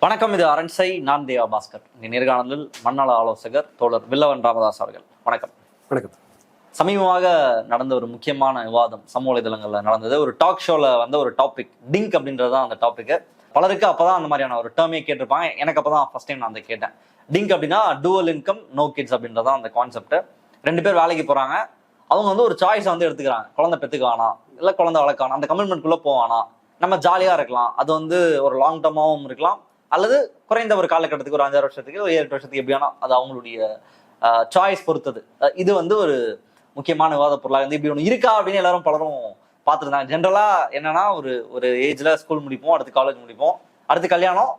வணக்கம் இது அரண்சை. நான் தேவா பாஸ்கர். இந்த நேர்காணலில் மண்ணள ஆலோசகர் தோழர் வில்லவன் ராமதாஸ் அவர்கள். வணக்கம். வணக்கம். சமீபமாக நடந்த ஒரு முக்கியமான விவாதம் சமூக வலைதளங்களில் நடந்தது. ஒரு டாக் ஷோல வந்த ஒரு டாபிக் டிங்க் அப்படின்றது தான் அந்த டாபிக் பலருக்கு அப்பதான் அந்த மாதிரியான ஒரு டேர்மே கேட்டிருப்பாங்க. எனக்கு அப்பதான் ஃபர்ஸ்ட் டைம் நான் அதை கேட்டேன். டிங்க் அப்படின்னா டூவல் இன்கம் நோ கிட்ஸ் அப்படின்றதான் அந்த கான்செப்ட் ரெண்டு பேர் வேலைக்கு போறாங்க. அவங்க வந்து ஒரு சாய்ஸை வந்து எடுத்துக்கிறாங்க. குழந்தை பெற்றுக்க வேணாம். இல்லை குழந்தை வளர்க்க வேணாம். அந்த கமிட்மெண்ட்குள்ளே போவானா நம்ம ஜாலியாக இருக்கலாம். அது வந்து ஒரு லாங் டர்மாகவும் இருக்கலாம். அல்லது குறைந்த ஒரு காலகட்டத்துக்கு ஒரு அஞ்சாறு வருஷத்துக்கு ஒரு ஏழு எட்டு வருஷத்துக்கு எப்படியானா அது அவங்களுடைய சாய்ஸ் பொறுத்தது. இது வந்து ஒரு முக்கியமான விவாத பொருளாக வந்து இப்படி ஒன்று இருக்கா அப்படின்னு எல்லாரும் பலரும் பார்த்துருந்தாங்க. ஜென்ரலாக என்னன்னா ஒரு ஒரு ஏஜ்ல ஸ்கூல் முடிப்போம் அடுத்து காலேஜ் முடிப்போம் அடுத்து கல்யாணம்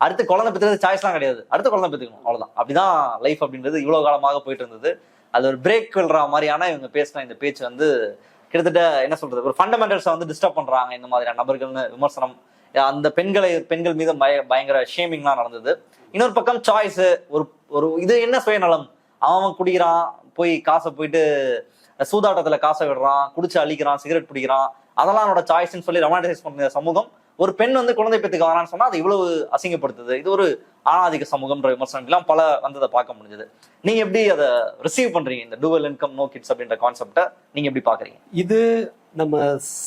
அடுத்து குழந்தை பெற்றுக்கிறது சாய்ஸ்லாம் கிடையாது. அடுத்து குழந்தை பெற்றுக்கணும் அவ்வளோதான் அப்படிதான் லைஃப் அப்படின்றது இவ்வளோ காலமாக போயிட்டு இருந்தது அது ஒரு பிரேக் விழுற மாதிரியான இவங்க பேசின இந்த பேச்சு வந்து கிட்டத்தட்ட என்ன சொல்றது ஒரு ஃபண்டமெண்டல்ஸை வந்து டிஸ்டர்ப் பண்றாங்க இந்த மாதிரியான நபர்கள்னு விமர்சனம் அந்த பெண்களை பெண்கள் மீது பய பயங்கர ஷேமிங்லாம் நடந்தது. இன்னொரு பக்கம் சாய்ஸ் ஒரு ஒரு இது என்ன சுயநலம்? அவன் அவன் குடிக்கிறான் போய் காசை போயிட்டு சூதாட்டத்தில் காசை விடுறான் குடிச்சு அழிக்கிறான் சிகரெட் பிடிக்கிறான். அதெல்லாம் அவனோட சாய்ஸ்னு சொல்லி ரொமான்டைஸ் பண்ண சமூகம். ஒரு பெண் வந்து குழந்தை பெற்றுக்கு வரான்னு சொன்னா அது இவ்வளவு அசிங்கப்படுத்துது. இது ஒரு ஆணாதிக்க சமூகம்ன்ற விமர்சனங்கள்லாம் பல வந்ததை பார்க்க முடிஞ்சது. நீங்க எப்படி அதை ரிசீவ் பண்றீங்க? இந்த டூவல் இன்கம் நோ கிட்ஸ் அப்படின்ற கான்செப்டை நீங்க எப்படி பாக்குறீங்க இது நம்ம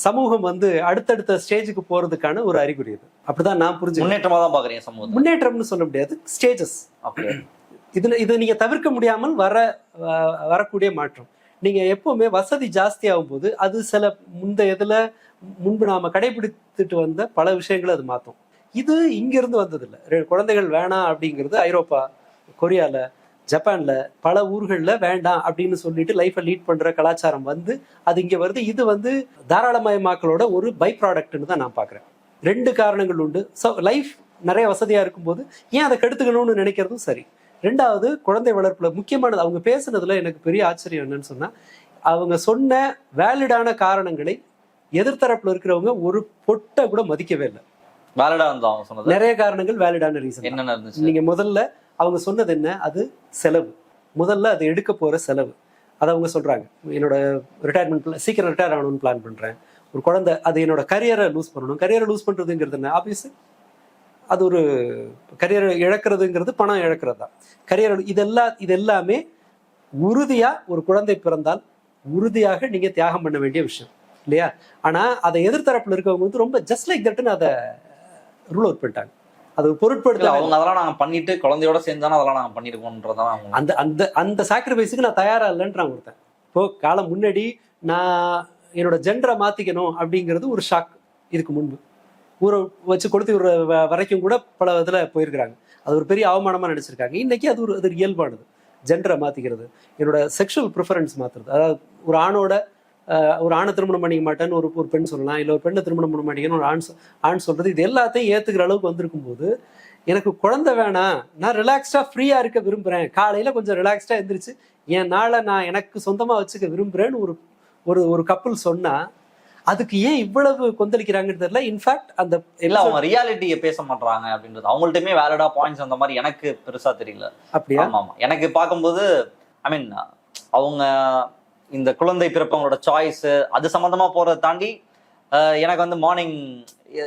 சமூகம் வந்து அடுத்தடுத்த ஸ்டேஜுக்கு போறதுக்கான ஒரு அறிகுறி இது. அப்படிதான் நான் புரிஞ்சு முன்னேற்றமா தான் பாக்குறீங்க சமூகத்தை முன்னேற்றம்னு சொல்ல முடியாது ஸ்டேஜஸ் இதுல இது நீங்க தவிர்க்க முடியாமல் வர வரக்கூடிய மாற்றம். நீங்க எப்பவுமே வசதி ஜாஸ்தி ஆகும்போது அது சில முந்த இதுல முன்பு நாம கடைபிடித்துட்டு வந்த பல விஷயங்களை அது மாத்தும் இது இங்க இருந்து வந்தது இல்ல குழந்தைகள் வேணாம் அப்படிங்கிறது ஐரோப்பா கொரியால ஜப்பான்ல பல ஊர்கள்ல வேண்டாம் அப்படின்னு சொல்லிட்டு லைஃப்பை லீட் பண்ற கலாச்சாரம் வந்து அது இங்க வருது. இது வந்து தாராளமயமாக்கலோட ஒரு பை ப்ராடக்ட்னு தான் நான் பாக்குறேன் ரெண்டு காரணங்கள் உண்டு. ஸோ லைஃப் நிறைய வசதியா இருக்கும்போது ஏன் அதை கெடுத்துக்கணும்னு நினைக்கிறதும் சரி. ரெண்டாவது குழந்தை வளர்ப்புல முக்கியமானது அவங்க பேசுனதுல எனக்கு பெரிய ஆச்சரியம் என்னன்னு சொன்னா அவங்க சொன்ன வேலிடான காரணங்களை எதிர்த்தரப்புல இருக்கிறவங்க ஒரு பொட்டை கூட மதிக்கவே இல்லை. வேலிடா இருந்தா அவங்க சொன்னது? நிறைய காரணங்கள் வேலிடான ரீசன் என்னென்ன இருந்துச்சு? நீங்க முதல்ல அவங்க சொன்னது என்ன? அது செலவு. முதல்ல அது எடுக்க போகிற செலவு. அதை அவங்க சொல்கிறாங்க என்னோட ரிட்டையர்மெண்ட் சீக்கிரம் ரிட்டையர் ஆகணும்னு பிளான் பண்ணுறேன் ஒரு குழந்தை அது என்னோட கரியரை லூஸ் பண்ணணும். கரியரை லூஸ் பண்ணுறதுங்கிறது என்ன? ஆப்வியஸ் அது ஒரு கரியரை இழக்கிறதுங்கிறது பணம் இழக்கிறது? தான் கரியர் இதெல்லாம் இது எல்லாமே உறுதியாக ஒரு குழந்தை பிறந்தால் உறுதியாக நீங்கள் தியாகம் பண்ண வேண்டிய விஷயம். இல்லையா? ஆனால் அதை எதிர்த்தரப்பில் இருக்கவங்க வந்து ரொம்ப ஜஸ்ட் லைக் தட்டுன்னு அதை ரூல் அவுட் பண்ணிட்டாங்க. அது பொருட்படுத்த அவங்க அதெல்லாம் நாங்க பண்ணிட்டு குழந்தையோட சேர்ந்தானே அதெல்லாம் நாங்க பண்ணிருக்கோம்ன்றதான் அவங்க அந்த அந்த அந்த சாக்ரிஃபைஸுக்கு நான் தயாரா இல்லைன்றான் ஒருத்தன் இப்போ காலம் முன்னாடி நான் என்னோட ஜெண்டரை மாத்திக்கணும் அப்படிங்கிறது ஒரு ஷாக் இதுக்கு முன்பு. ஊரை வச்சு கொடுத்து விடுற வரைக்கும் கூட பல இதுல போயிருக்கிறாங்க. அது ஒரு பெரிய அவமானமா நினைச்சிருக்காங்க. இன்னைக்கு அது ஒரு அது இயல்பானது ஜெண்டரை மாத்திக்கிறது. என்னோட செக்ஷுவல் ப்ரிஃபரன்ஸ் மாத்துறது. அதாவது ஒரு ஆணோட ஒரு ஆணை திருமணம் பண்ணிக்க மாட்டேன்னு ஒரு ஒரு பெண் சொல்லலாம். இல்லை ஒரு பெண்ணை திருமணம் பண்ண மாட்டேங்கன்னு ஒரு ஆண் ஆண் சொல்றது. இது எல்லாத்தையும் ஏத்துக்கிற அளவுக்கு வந்திருக்கும் போது எனக்கு குழந்தை வேணாம். நான் ரிலாக்ஸ்டா ஃப்ரீயா இருக்க விரும்புறேன். காலையில கொஞ்சம் ரிலாக்ஸ்டா எந்திரிச்சு என் நாளை நான் எனக்கு சொந்தமா வச்சுக்க விரும்புறேன்னு ஒரு ஒரு ஒரு கப்பல் சொன்னா அதுக்கு ஏன் இவ்வளவு கொந்தளிக்கிறாங்கன்னு தெரியல. இன்ஃபேக்ட் அந்த இல்ல அவங்க ரியாலிட்டியை பேச மாட்டாங்க அப்படின்றது. அவங்கள்ட்டயுமே வேலிடா பாயிண்ட்ஸ் அந்த மாதிரி எனக்கு பெருசா தெரியல. அப்படியா? ஆமா ஆமா எனக்கு பார்க்கும்போது ஐ மீன் அவங்க இந்த குழந்தை பிறப்பவங்களோட சாய்ஸ் அது சம்பந்தமா போறதை தாண்டி எனக்கு வந்து மார்னிங்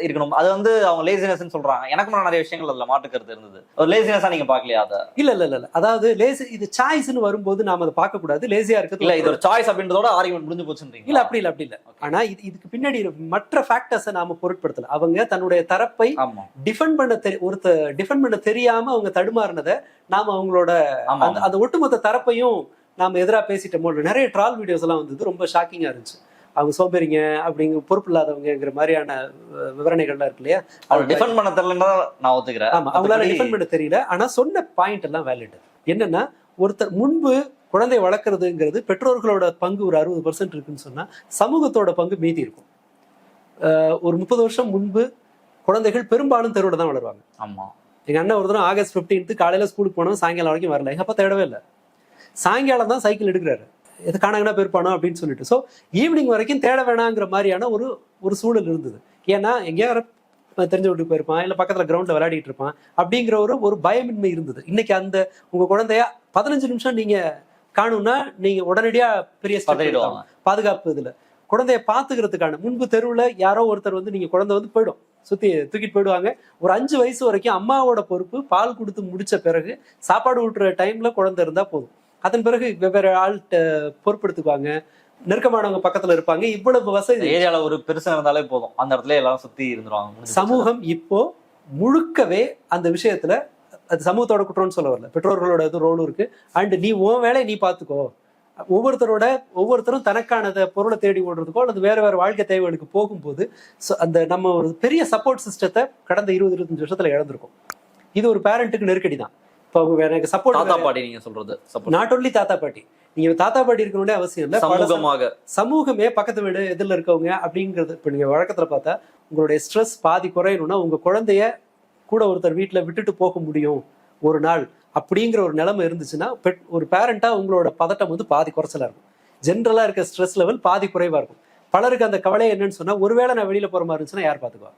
இருக்கணும். அது வந்து அவங்க லேசினஸ்ன்னு சொல்றாங்க. எனக்கு நிறைய விஷயங்கள் அதுல மாட்டுக்கிறது இருந்தது. ஒரு லேசினஸா நீங்க பாக்கலையா அதை? இல்ல இல்ல இல்ல அதாவது லேசி இது சாய்ஸ்னு வரும்போது நாம அதை பார்க்க கூடாது லேசியா இருக்கிறது இல்ல இது ஒரு சாய்ஸ் அப்படின்றதோட ஆர்குமெண்ட் முடிஞ்சு போச்சுன்றீங்க இல்ல அப்படி இல்ல அப்படி இல்ல. ஆனா இது இதுக்கு பின்னாடி மற்ற ஃபேக்டர்ஸை நாம பொருட்படுத்தல. அவங்க தன்னுடைய தரப்பை டிஃபெண்ட் பண்ண தெரி ஒருத்த டிஃபெண்ட் பண்ண தெரியாம அவங்க தடுமாறினதை நாம அவங்களோட அந்த ஒட்டுமொத்த தரப்பையும் நாம எதிரா பேசிட்டோமோ நிறைய ட்ரால் வீடியோஸ் எல்லாம் வந்தது. ரொம்ப ஷாக்கிங்கா இருந்துச்சு. அவங்க சோம்பேறிங்க அப்படிங்க பொறுப்பு இல்லாதவங்கிற மாதிரியான விவரணைகள்லாம் இருக்கு இல்லையா? அவர் டிஃபெண்ட் பண்ண தெரியலன்னா நான் ஒத்துக்கிறேன். ஆமா அவங்களால டிஃபெண்ட் பண்ண தெரியல. ஆனா சொன்ன பாயிண்ட் எல்லாம் வேலிட் என்னன்னா ஒருத்தர் முன்பு குழந்தை வளர்க்குறதுங்கிறது பெற்றோர்களோட பங்கு ஒரு அறுபது பர்சன்ட் இருக்குன்னு சொன்னா சமூகத்தோட பங்கு மீதி இருக்கும். ஒரு முப்பது வருஷம் முன்பு குழந்தைகள் பெரும்பாலும் தெருவில் தான் வளருவாங்க. ஆமா. எங்க அண்ணன் ஒரு தடவை ஆகஸ்ட் 15th காலையில ஸ்கூலுக்கு போனோம் சாயங்காலம் வரைக்கும் வரல. எங்க அப்பா தேடவே இல்லை. சாயங்காலம் தான் சைக்கிள் எடுக்கிறாரு. எது காணாங்கன்னா போயிருப்பானோ அப்படின்னு சொல்லிட்டு. ஸோ ஈவினிங் வரைக்கும் தேட வேணாங்கிற மாதிரியான ஒரு ஒரு சூழல் இருந்தது. ஏன்னா எங்கேயாவது தெரிஞ்ச வீட்டுக்கு போயிருப்பான் இல்லை பக்கத்துல கிரவுண்ட்ல விளையாடிட்டு இருப்பான் அப்படிங்கிற ஒரு ஒரு பயமின்மை இருந்தது. இன்னைக்கு அந்த உங்க குழந்தைய பதினஞ்சு நிமிஷம் நீங்க காணும்னா நீங்க உடனடியா பெரிய. பாதுகாப்பு இதுல. குழந்தைய பாத்துக்கிறதுக்கான முன்பு தெருவுல யாரோ ஒருத்தர் வந்து நீங்க குழந்தை வந்து போயிடும். சுத்தி தூக்கிட்டு போயிடுவாங்க. ஒரு அஞ்சு வயசு வரைக்கும் அம்மாவோட பொறுப்பு பால் கொடுத்து முடிச்ச பிறகு சாப்பாடு ஊட்டுற டைம்ல குழந்தை இருந்தா போதும். அதன் பிறகு வெவ்வேறு ஆள்கிட்ட பொறுப்பெடுத்துக்குவாங்க நெருக்கமானவங்க பக்கத்துல இருப்பாங்க. இவ்வளவு வசதி. ஏரியால ஒரு பெருசா இருந்தாலே போதும். அந்த இடத்துல எல்லாரும் சுத்தி இருந்துருவாங்க. சமூகம் இப்போ முழுக்கவே அந்த விஷயத்துல அது சமூகத்தோட குற்றம்னு சொல்ல வரல. பெற்றோர்களோட இது ரோலும் இருக்கு. அண்ட் நீ உன் வேலையை நீ பாத்துக்கோ. ஒவ்வொருத்தரோட ஒவ்வொருத்தரும் தனக்கானத பொருளை தேடி ஓடுறதுக்கோ அல்லது வேற வேற வாழ்க்கை தேவைகளுக்கு போகும்போது அந்த நம்ம ஒரு பெரிய சப்போர்ட் சிஸ்டத்தை கடந்த இருபது இருபத்தஞ்சு வருஷத்துல இழந்திருக்கோம். இது ஒரு பேரண்ட்டுக்கு நெருக்கடி தான் இப்போ அவங்க எனக்கு தாத்தா சப்போர்ட் பாட்டி நீங்க சொல்றது. நாட் ஒன்லி தாத்தா பாட்டி நீங்க தாத்தா பாட்டி இருக்கணும்னே அவசியம் இல்லை சமூகமாக. சமூகமே பக்கத்து வீடு எதிரில் இருக்கவங்க அப்படிங்கிறது இப்போ நீங்கள் வழக்கத்தில் பார்த்தா உங்களுடைய ஸ்ட்ரெஸ் பாதி குறையணும்னா உங்கள் குழந்தைய கூட ஒருத்தர் வீட்டில் விட்டுட்டு போக முடியும் ஒரு நாள். அப்படிங்கிற ஒரு நிலைமை இருந்துச்சுன்னா பெட் ஒரு பேரண்ட்டாக உங்களோட பதட்டம் வந்து பாதி குறைச்சலா இருக்கும். ஜென்ரலாக இருக்க ஸ்ட்ரெஸ் லெவல் பாதி குறைவாக இருக்கும். பலருக்கு அந்த கவலை என்னன்னு சொன்னால் ஒருவேளை நான் வெளியில் போகிற மாதிரி இருந்துச்சுன்னா யார் பார்த்துக்குவா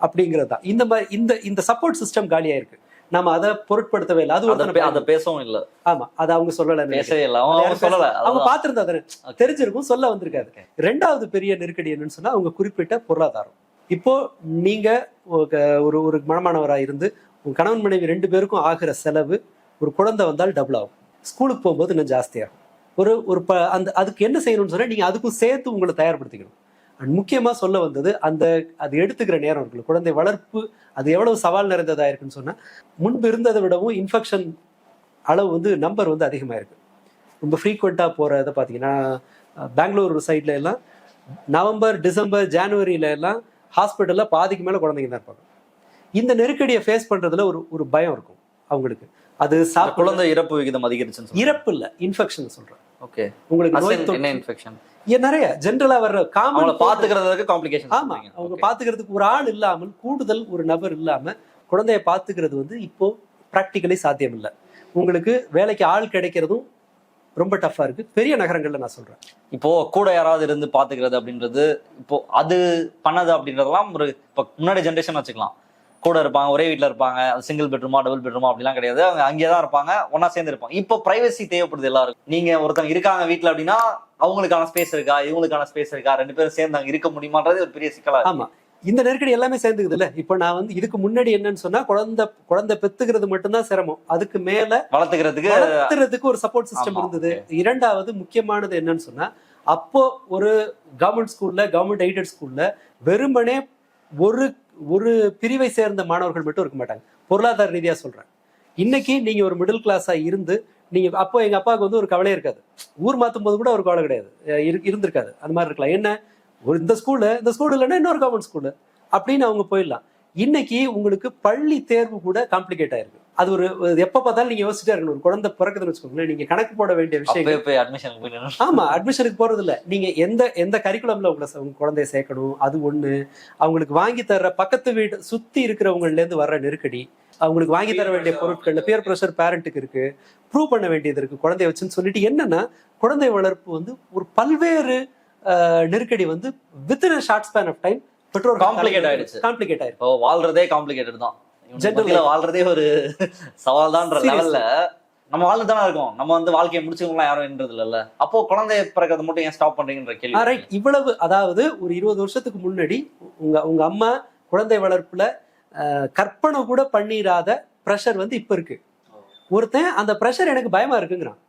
அப்படிங்கிறது தான். இந்த மாதிரி இந்த இந்த சப்போர்ட் சிஸ்டம் காலியாக இருக்கு நம்ம அதை பொருட்படுத்தவே இல்லை. அது ஒரு அத பேசவும் இல்ல. ஆமா அதை அவங்க சொல்லலை பேசவே இல்ல. சொல்லல. அவங்க. பார்த்திருந்தா தானே. தெரிஞ்சிருக்கும் சொல்ல வந்திருக்காது ரெண்டாவது பெரிய நெருக்கடி என்னன்னு சொன்னா அவங்க குறிப்பிட்ட பொருளாதாரம். இப்போ நீங்க ஒரு- ஒரு ஒரு மனமானவரா இருந்து உங்க கணவன் மனைவி ரெண்டு பேருக்கும் ஆகிற செலவு ஒரு குழந்தை வந்தால் டபுள் ஆகும். ஸ்கூலுக்கு போகும்போது இன்னும் ஜாஸ்தியாகும். ஒரு ஒரு ப அந்த அதுக்கு என்ன செய்யணும்னு சொன்னா நீங்க அதுக்கும் சேர்த்து உங்களை தயார்படுத்திக்கணும். அண்ட் முக்கியமாக சொல்ல வந்தது அந்த அது எடுத்துக்கிற நேரம் இருக்குல்ல. குழந்தை வளர்ப்பு அது எவ்வளவு சவால் நிறைந்ததாக இருக்குன்னு சொன்னால் முன்பு இருந்ததை விடவும் இன்ஃபெக்ஷன் அளவு வந்து நம்பர் வந்து அதிகமாக இருக்கு. ரொம்ப ஃப்ரீக்வெண்ட்டாக போகிறத பார்த்தீங்கன்னா பெங்களூர் சைட்ல எல்லாம் நவம்பர் டிசம்பர் ஜனவரியில எல்லாம் ஹாஸ்பிட்டலில் பாதிக்கு மேலே குழந்தைங்க தான் இருப்பாங்க. இந்த நெருக்கடியை ஃபேஸ் பண்ணுறதுல ஒரு ஒரு பயம் இருக்கும் அவங்களுக்கு. அது குழந்தை இறப்பு விகிதம் அதிகரிச்சுன்னு இறப்பு இல்லை இன்ஃபெக்ஷன் சொல்கிறேன் ஓகே. உங்களுக்கு நோய் என்ன இன்ஃபெக்ஷன் நிறைய ஜென்ரலா வர்ற காமன் பாத்துக்கிறதுக்கு காம்ப்ளிகேஷன் ஆமா அவங்க பாத்துக்கிறதுக்கு ஒரு ஆள் இல்லாமல் கூடுதல் ஒரு நபர் இல்லாம குழந்தைய பாத்துக்கிறது வந்து இப்போ ப்ராக்டிக்கலி சாத்தியம் இல்லை உங்களுக்கு வேலைக்கு ஆள் கிடைக்கிறதும் ரொம்ப டஃப்பா இருக்கு. பெரிய நகரங்கள்ல நான் சொல்றேன். இப்போ கூட யாராவது இருந்து பாத்துக்கிறது அப்படின்றது இப்போ அது பண்ணது அப்படின்றதெல்லாம் ஒரு இப்போ முன்னாடி ஜென்ரேஷன் வச்சுக்கலாம். கூட இருப்பாங்க ஒரே வீட்ல இருப்பாங்க சிங்கிள் பெட்ரூமா டபுள் பெட்ரூமா அப்படிலாம் கிடையாது. அவங்க அங்கேயே தான் இருப்பாங்க ஒண்ணா சேர்ந்து இருப்பாங்க. இப்போ பிரைவசி தேவைப்படுது எல்லாருக்கும். நீங்க ஒருத்தவங்க இருக்காங்க வீட்ல அப்படின்னா அவங்களுக்கான ஸ்பேஸ் இருக்கா இவங்களுக்கான ஸ்பேஸ் இருக்கா ரெண்டு பேரும் சேர்ந்து அங்க இருக்க முடியுமான்றது ஒரு பெரிய சிக்கலா. ஆமா. இந்த நெருக்கடி எல்லாமே சேர்ந்துக்குது இல்ல இப்போ நான் வந்து இதுக்கு முன்னாடி என்னன்னு சொன்னா குழந்தை குழந்தை பெத்துக்கிறது மட்டும்தான் சிரமம். அதுக்கு மேல வளர்த்துக்கிறதுக்கு வளர்த்துறதுக்கு ஒரு சப்போர்ட் சிஸ்டம் இருந்தது. இரண்டாவது முக்கியமானது என்னன்னு சொன்னா அப்போ ஒரு கவர்மெண்ட் ஸ்கூல்ல கவர்மெண்ட் எய்டட் ஸ்கூல்ல வெறுமனே ஒரு ஒரு பிரிவை சேர்ந்த மாணவர்கள் மட்டும் இருக்க மாட்டாங்க. பொருளாதார ரீதியாக சொல்கிறேன் இன்னைக்கு நீங்கள் ஒரு மிடில் கிளாஸாக இருந்து நீங்கள் அப்போ எங்கள் அப்பாவுக்கு வந்து ஒரு கவலையே இருக்காது. ஊர் மாற்றும் போது கூட ஒரு கவலை கிடையாது. இரு- இருந்திருக்காது. அந்த மாதிரி இருக்கலாம். என்ன? ஒரு இந்த ஸ்கூலு இந்த ஸ்கூல் இல்லைன்னா இன்னொரு கவர்மெண்ட் ஸ்கூலு அப்படின்னு அவங்க போயிடலாம். இன்னைக்கு உங்களுக்கு பள்ளி தேர்வு கூட காம்ப்ளிகேட் ஆயிருக்கு. அது ஒரு எப்ப பார்த்தாலும் நீங்க யோசிச்சுட்டே இருக்கணும். ஒரு குழந்தை பிறக்குதுன்னு வச்சுக்கோங்களேன். நீங்க கணக்கு போட வேண்டிய அப்பவே போய் அட்மிஷன் போய் நின்னு ஆமா அட்மிஷனுக்கு போறது இல்ல நீங்க எந்த எந்த கரிக்குலம்ல உங்களை ச- உங்க குழந்தைய சேர்க்கணும் அது ஒண்ணு. அவங்களுக்கு வாங்கி தர்ற பக்கத்து வீடு சுத்தி இருக்கிறவங்கல இருந்து வர்ற நெருக்கடி அவங்களுக்கு வாங்கி தர வேண்டிய பொருட்கள்ல பியர் ப்ரெஷர் பேரண்ட்டுக்கு இருக்கு. ப்ரூவ் பண்ண வேண்டியது இருக்கு குழந்தைய வச்சுன்னு சொல்லிட்டு. என்னன்னா குழந்தை வளர்ப்பு வந்து ஒரு பல்வேறு நெருக்கடி வந்து within short span of time பெற்றோர் Complicate ஆயிடுச்சு. காம்ப்ளிகேட் இப்போ வாழ்றதே காம்ப்ளிகேட்டட் தான். மத்தியில வாழ்றதே ஒரு சவால் தான்ற. லெவல்ல நம்ம வாழ்ந்து தானே இருக்கோம். நம்ம வந்து வாழ்க்கையை முடிச்சவங்களாம் யாரும் என்றது இல்ல அப்போ குழந்தை பிறக்கிறது மட்டும் ஏன் ஸ்டாப் பண்றீங்கன்ற கேள்வி. ரைட் இவ்வளவு அதாவது ஒரு இருபது வருஷத்துக்கு முன்னாடி உங்க உங்க அம்மா குழந்தை வளர்ப்புல கற்பனை கூட பண்ணிராத ப்ரெஷர் வந்து இப்ப இருக்கு. ஒருத்தன் அந்த ப்ரெஷர் எனக்கு பயமா இருக்குங்கிறான்.